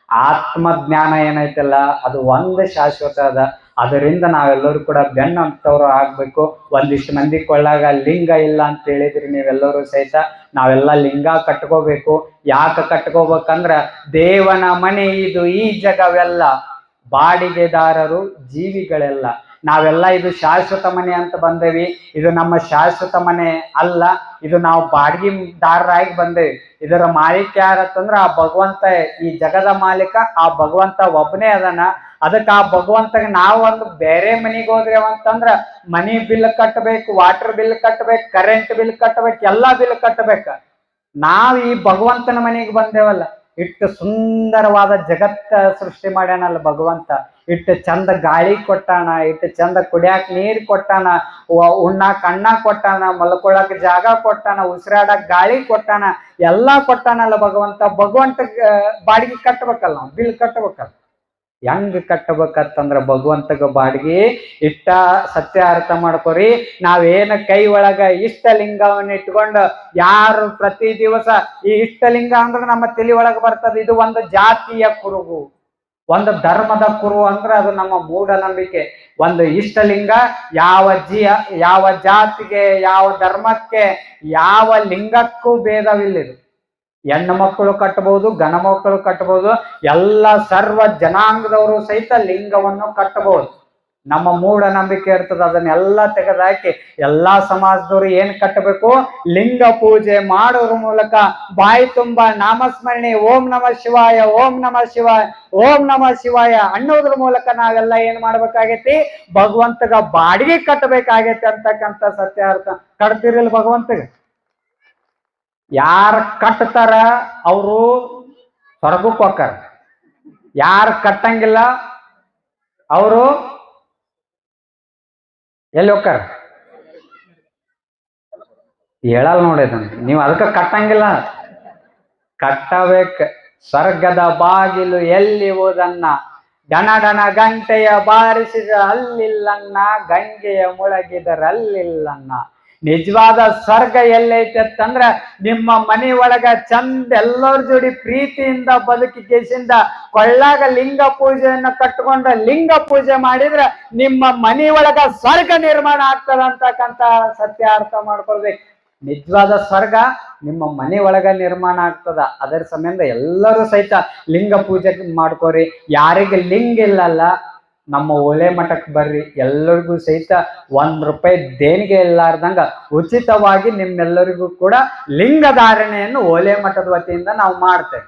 ಆತ್ಮಜ್ಞಾನ ಏನೈತಲ್ಲ, ಅದು ಒಂದು ಶಾಶ್ವತ ಅದ. ಅದರಿಂದ ನಾವೆಲ್ಲರೂ ಕೂಡ ಬೆನ್ನ ಅಂತವ್ರು ಆಗ್ಬೇಕು. ಒಂದಿಷ್ಟು ಮಂದಿ ಕೊಳ್ಳಾಗ ಲಿಂಗ ಇಲ್ಲ ಅಂತ ಹೇಳಿದ್ರಿ ನೀವೆಲ್ಲರೂ ಸಹಿತ. ನಾವೆಲ್ಲ ಲಿಂಗ ಕಟ್ಕೋಬೇಕು. ಯಾಕೆ ಕಟ್ಕೋಬೇಕಂದ್ರ ದೇವನ ಮನೆ ಇದು, ಈ ಜಗವೆಲ್ಲ ಬಾಡಿಗೆದಾರರು ಜೀವಿಗಳೆಲ್ಲ. ನಾವೆಲ್ಲ ಇದು ಶಾಶ್ವತ ಮನೆ ಅಂತ ಬಂದೇವಿ. ಇದು ನಮ್ಮ ಶಾಶ್ವತ ಮನೆ ಅಲ್ಲ. ಇದು ನಾವು ಬಾಡಿಗೆದಾರರಾಗಿ ಬಂದೇವಿ. ಇದರ ಮಾಲೀಕ ಯಾರತ್ತಂದ್ರ ಆ ಭಗವಂತ ಈ ಜಗದ ಮಾಲೀಕ, ಆ ಭಗವಂತ ಒಬ್ಬನೇ ಅದನ. ಅದಕ್ಕೆ ಆ ಭಗವಂತಗೆ ನಾವು ಒಂದು ಬೇರೆ ಮನೆಗೆ ಅಂತಂದ್ರ ಮನಿ ಬಿಲ್ ಕಟ್ಟಬೇಕು, ವಾಟರ್ ಬಿಲ್ ಕಟ್ಟಬೇಕು, ಕರೆಂಟ್ ಬಿಲ್ ಕಟ್ಟಬೇಕು, ಎಲ್ಲಾ ಬಿಲ್ ಕಟ್ಟಬೇಕು. ನಾವು ಈ ಭಗವಂತನ ಮನೆಗೆ ಬಂದೇವಲ್ಲ. ಇಟ್ಟು ಸುಂದರವಾದ ಜಗತ್ತ ಸೃಷ್ಟಿ ಮಾಡ್ಯಾನಲ್ಲ ಭಗವಂತ. ಇಟ್ಟು ಚಂದ ಗಾಳಿ ಕೊಟ್ಟಾನ, ಇಟ್ಟು ಚಂದ ಕುಡಿಯಾಕ ನೀರು ಕೊಟ್ಟಾನ ಉಣ್ಣಾಕ ಅಣ್ಣ ಕೊಟ್ಟಾನ, ಮಲ್ಕೊಳಕ್ ಜಾಗ ಕೊಟ್ಟಾನ, ಉಸಿರಾಡಕ್ ಗಾಳಿ ಕೊಟ್ಟಾನ, ಎಲ್ಲಾ ಕೊಟ್ಟಾನಲ್ಲ ಭಗವಂತ. ಭಗವಂತ ಬಾಡಿಗೆ ಕಟ್ಬೇಕಲ್ಲ ನಾವು ಬಿಲ್ ಕಟ್ಬೇಕಲ್ಲ. ಹೆಂಗ್ ಕಟ್ಟಬೇಕಂತಂದ್ರ ಭಗವಂತಗ ಬಾಡ್ಗಿ ಇಟ್ಟ ಸತ್ಯ ಅರ್ಥ ಮಾಡ್ಕೊರಿ. ನಾವೇನ ಕೈ ಒಳಗ ಇಷ್ಟ ಲಿಂಗವನ್ನ ಇಟ್ಕೊಂಡು ಯಾರು ಪ್ರತಿ ದಿವಸ ಈ ಇಷ್ಟಲಿಂಗ ಅಂದ್ರೆ ನಮ್ಮ ತಲೆ ಒಳಗ ಬರ್ತದ. ಇದು ಒಂದು ಜಾತಿಯ ಕುರುಗು ಒಂದು ಧರ್ಮದ ಕುರು ಅಂದ್ರೆ ಅದು ನಮ್ಮ ಮೂಢನಂಬಿಕೆ ಒಂದು ಇಷ್ಟಲಿಂಗ ಯಾವ ಜೀ, ಯಾವ ಜಾತಿಗೆ, ಯಾವ ಧರ್ಮಕ್ಕೆ, ಯಾವ ಲಿಂಗಕ್ಕೂ ಭೇದವಿಲ್ಲಿದು ಹೆಣ್ಣು ಮಕ್ಕಳು ಕಟ್ಟಬಹುದು ಗಣ ಮಕ್ಕಳು ಕಟ್ಟಬಹುದು, ಎಲ್ಲ ಸರ್ವ ಜನಾಂಗದವರು ಸಹಿತ ಲಿಂಗವನ್ನು ಕಟ್ಟಬಹುದು. ನಮ್ಮ ಮೂಢನಂಬಿಕೆ ಇರ್ತದೆ, ಅದನ್ನೆಲ್ಲ ತೆಗೆದಾಕಿ ಎಲ್ಲಾ ಸಮಾಜದವರು ಏನ್ ಕಟ್ಟಬೇಕು? ಲಿಂಗ ಪೂಜೆ ಮಾಡೋದ್ರ ಮೂಲಕ ಬಾಯಿ ತುಂಬಾ ನಾಮಸ್ಮರಣೆ, ಓಂ ನಮ ಶಿವಾಯ, ಓಂ ನಮ ಶಿವಾಯ, ಓಂ ನಮ ಶಿವಾಯ ಅನ್ನೋದ್ರ ಮೂಲಕ ನಾವೆಲ್ಲ ಏನ್ ಮಾಡ್ಬೇಕಾಗೈತಿ? ಭಗವಂತಗ ಬಾಡಿಗೆ ಕಟ್ಟಬೇಕಾಗೈತಿ ಅಂತಕ್ಕಂಥ ಸತ್ಯ ಅರ್ಥ ಭಗವಂತಗ? ಯಾರ ಕಟ್ತಾರ ಅವರು ಸ್ವರ್ಗಕ್ಕೆ ಹೋಗ್ತಾರ. ಯಾರು ಕಟ್ಟಂಗಿಲ್ಲ ಅವರು ಎಲ್ಲಿ ಹೋಗ್ತಾರ? ಹೇಳಲ್ಲ ನೋಡಿ ನೀವು ಅದಕ್ಕೆ ಕಟ್ಟಂಗಿಲ್ಲ. ಕಟ್ಟಬೇಕು. ಸ್ವರ್ಗದ ಬಾಗಿಲು ಎಲ್ಲಿ ಹೋದನ್ನ? ಡಣ ಡಣ ಗಂಟೆಯ ಬಾರಿಸಿದ ಅಲ್ಲಿಲ್ಲನ್ನ ಗಂಗೆಯ ಮುಳಗಿದರಲ್ಲಿಲ್ಲನ್ನ ನಿಜವಾದ ಸ್ವರ್ಗ ಎಲ್ಲೈತೆ ಅಂತಂದ್ರ ನಿಮ್ಮ ಮನೆ ಒಳಗ ಚಂದ ಎಲ್ಲರ ಜೋಡಿ ಪ್ರೀತಿಯಿಂದ ಬದುಕಿ ಕೇಸಿಂದ ಕೊಳ್ಳಾಗ ಲಿಂಗ ಪೂಜೆಯನ್ನು ಕಟ್ಕೊಂಡ ಲಿಂಗ ಪೂಜೆ ಮಾಡಿದ್ರ ನಿಮ್ಮ ಮನೆ ಒಳಗ ಸ್ವರ್ಗ ನಿರ್ಮಾಣ ಆಗ್ತದ ಅಂತಕ್ಕಂತ ಸತ್ಯ ಅರ್ಥ ಮಾಡ್ಕೊಳ್ಬೇಕು. ನಿಜವಾದ ಸ್ವರ್ಗ ನಿಮ್ಮ ಮನೆ ಒಳಗ ನಿರ್ಮಾಣ ಆಗ್ತದ. ಅದರ ಸಂಬಂಧ ಎಲ್ಲರೂ ಸಹಿತ ಲಿಂಗ ಪೂಜೆ ಮಾಡ್ಕೋರಿ. ಯಾರಿಗೆ ಲಿಂಗ ಇಲ್ಲಲ್ಲ ನಮ್ಮ ಒಲೆ ಮಠಕ್ಕೆ ಬರ್ರಿ. ಎಲ್ಲರಿಗೂ ಸಹಿತ ಒಂದು ರೂಪಾಯಿ ದೇಣಿಗೆ ಇಲ್ಲಾರ್ದಂಗ ಉಚಿತವಾಗಿ ನಿಮ್ಮೆಲ್ಲರಿಗೂ ಕೂಡ ಲಿಂಗ ಧಾರಣೆಯನ್ನು ಓಲೆ ಮಠದ ವತಿಯಿಂದ ನಾವು ಮಾಡ್ತೇವೆ.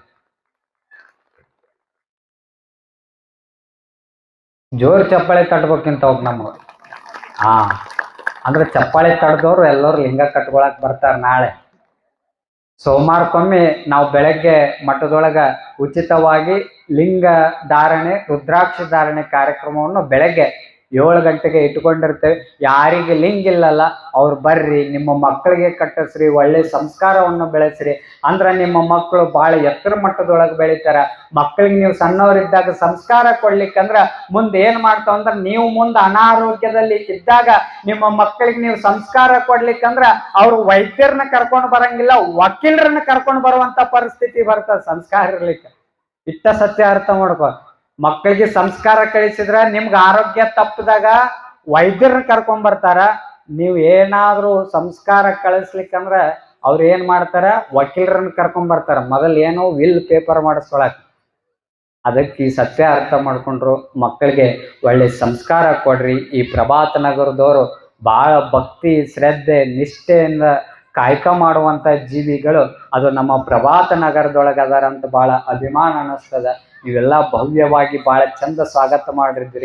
ಜೋರ್ ಚಪ್ಪಾಳೆ ತಟ್ಬೇಕಿಂತ ಹೋಗ್ ನಮ್ಗೆ. ಹಾ, ಅಂದ್ರೆ ಚಪ್ಪಾಳೆ ತಡ್ದವ್ರು ಎಲ್ಲರೂ ಲಿಂಗ ಕಟ್ಕೊಳಕ್ ಬರ್ತಾರೆ ನಾಳೆ. ಸೋಮವಾರಕ್ಕೊಮ್ಮೆ ನಾವು ಬೆಳಗ್ಗೆ ಮಠದೊಳಗ ಉಚಿತವಾಗಿ ಲಿಂಗ ಧಾರಣೆ ರುದ್ರಾಕ್ಷ ಧಾರಣೆ ಕಾರ್ಯಕ್ರಮವನ್ನು ಬೆಳಗ್ಗೆ ಏಳು ಗಂಟೆಗೆ ಇಟ್ಕೊಂಡಿರ್ತೇವೆ. ಯಾರಿಗೆ ಲಿಂಗ್ ಇಲ್ಲಲ್ಲ, ಅವ್ರು ಬರ್ರಿ, ನಿಮ್ಮ ಮಕ್ಕಳಿಗೆ ಕಟ್ಟಿಸ್ರಿ, ಒಳ್ಳೆ ಸಂಸ್ಕಾರವನ್ನು ಬೆಳೆಸ್ರಿ. ಅಂದ್ರ ನಿಮ್ಮ ಮಕ್ಕಳು ಬಹಳ ಎತ್ತರ ಮಟ್ಟದೊಳಗೆ ಬೆಳಿತಾರ. ಮಕ್ಕಳಿಗೆ ನೀವು ಸಣ್ಣವರಿದ್ದಾಗ ಸಂಸ್ಕಾರ ಕೊಡ್ಲಿಕ್ಕಂದ್ರ ಮುಂದೆ ಏನ್ ಮಾಡ್ತಾವ ಅಂದ್ರ ನೀವು ಮುಂದೆ ಅನಾರೋಗ್ಯದಲ್ಲಿ ಇದ್ದಾಗ ನಿಮ್ಮ ಮಕ್ಕಳಿಗೆ ನೀವು ಸಂಸ್ಕಾರ ಕೊಡ್ಲಿಕ್ಕಂದ್ರೆ ಅವ್ರು ವೈದ್ಯರನ್ನ ಕರ್ಕೊಂಡು ಬರಂಗಿಲ್ಲ, ವಕೀಲರನ್ನ ಕರ್ಕೊಂಡು ಬರುವಂತ ಪರಿಸ್ಥಿತಿ ಬರ್ತದ, ಸಂಸ್ಕಾರ ಇರ್ಲಿಕ್ಕೆ. ಇಷ್ಟ ಸತ್ಯ ಅರ್ಥ ಮಾಡ್ಕೋ. ಮಕ್ಕಳಿಗೆ ಸಂಸ್ಕಾರ ಕಳಿಸಿದ್ರ ನಿಮ್ಗೆ ಆರೋಗ್ಯ ತಪ್ಪದಾಗ ವೈದ್ಯರನ್ನ ಕರ್ಕೊಂಡ್ ಬರ್ತಾರ. ನೀವು ಏನಾದ್ರೂ ಸಂಸ್ಕಾರ ಕಳಿಸ್ಲಿಕ್ಕಂದ್ರ ಅವ್ರು ಏನ್ ಮಾಡ್ತಾರ? ವಕೀಲರನ್ನ ಕರ್ಕೊಂಡ್ ಬರ್ತಾರ. ಮೊದಲ್ ಏನೋ ವಿಲ್ ಪೇಪರ್ ಮಾಡಿಸ್ಕೊಳಕ್. ಅದಕ್ಕೆ ಈ ಸತ್ಯ ಅರ್ಥ ಮಾಡ್ಕೊಂಡ್ರು. ಮಕ್ಕಳಿಗೆ ಒಳ್ಳೆ ಸಂಸ್ಕಾರ ಕೊಡ್ರಿ. ಈ ಪ್ರಭಾತ ನಗರದವರು ಬಹಳ ಭಕ್ತಿ, ಶ್ರದ್ಧೆ, ನಿಷ್ಠೆಯಿಂದ ಕಾಯ್ಕ ಮಾಡುವಂತ ಜೀವಿಗಳು. ಅದು ನಮ್ಮ ಪ್ರಭಾತ ನಗರದೊಳಗೆ ಅದಾರ ಅಂತ ಬಹಳ ಅಭಿಮಾನ ಅನಿಸ್ತದ. ನೀವೆಲ್ಲ ಭವ್ಯವಾಗಿ ಬಹಳ ಚಂದ ಸ್ವಾಗತ ಮಾಡಿದ್ರಿ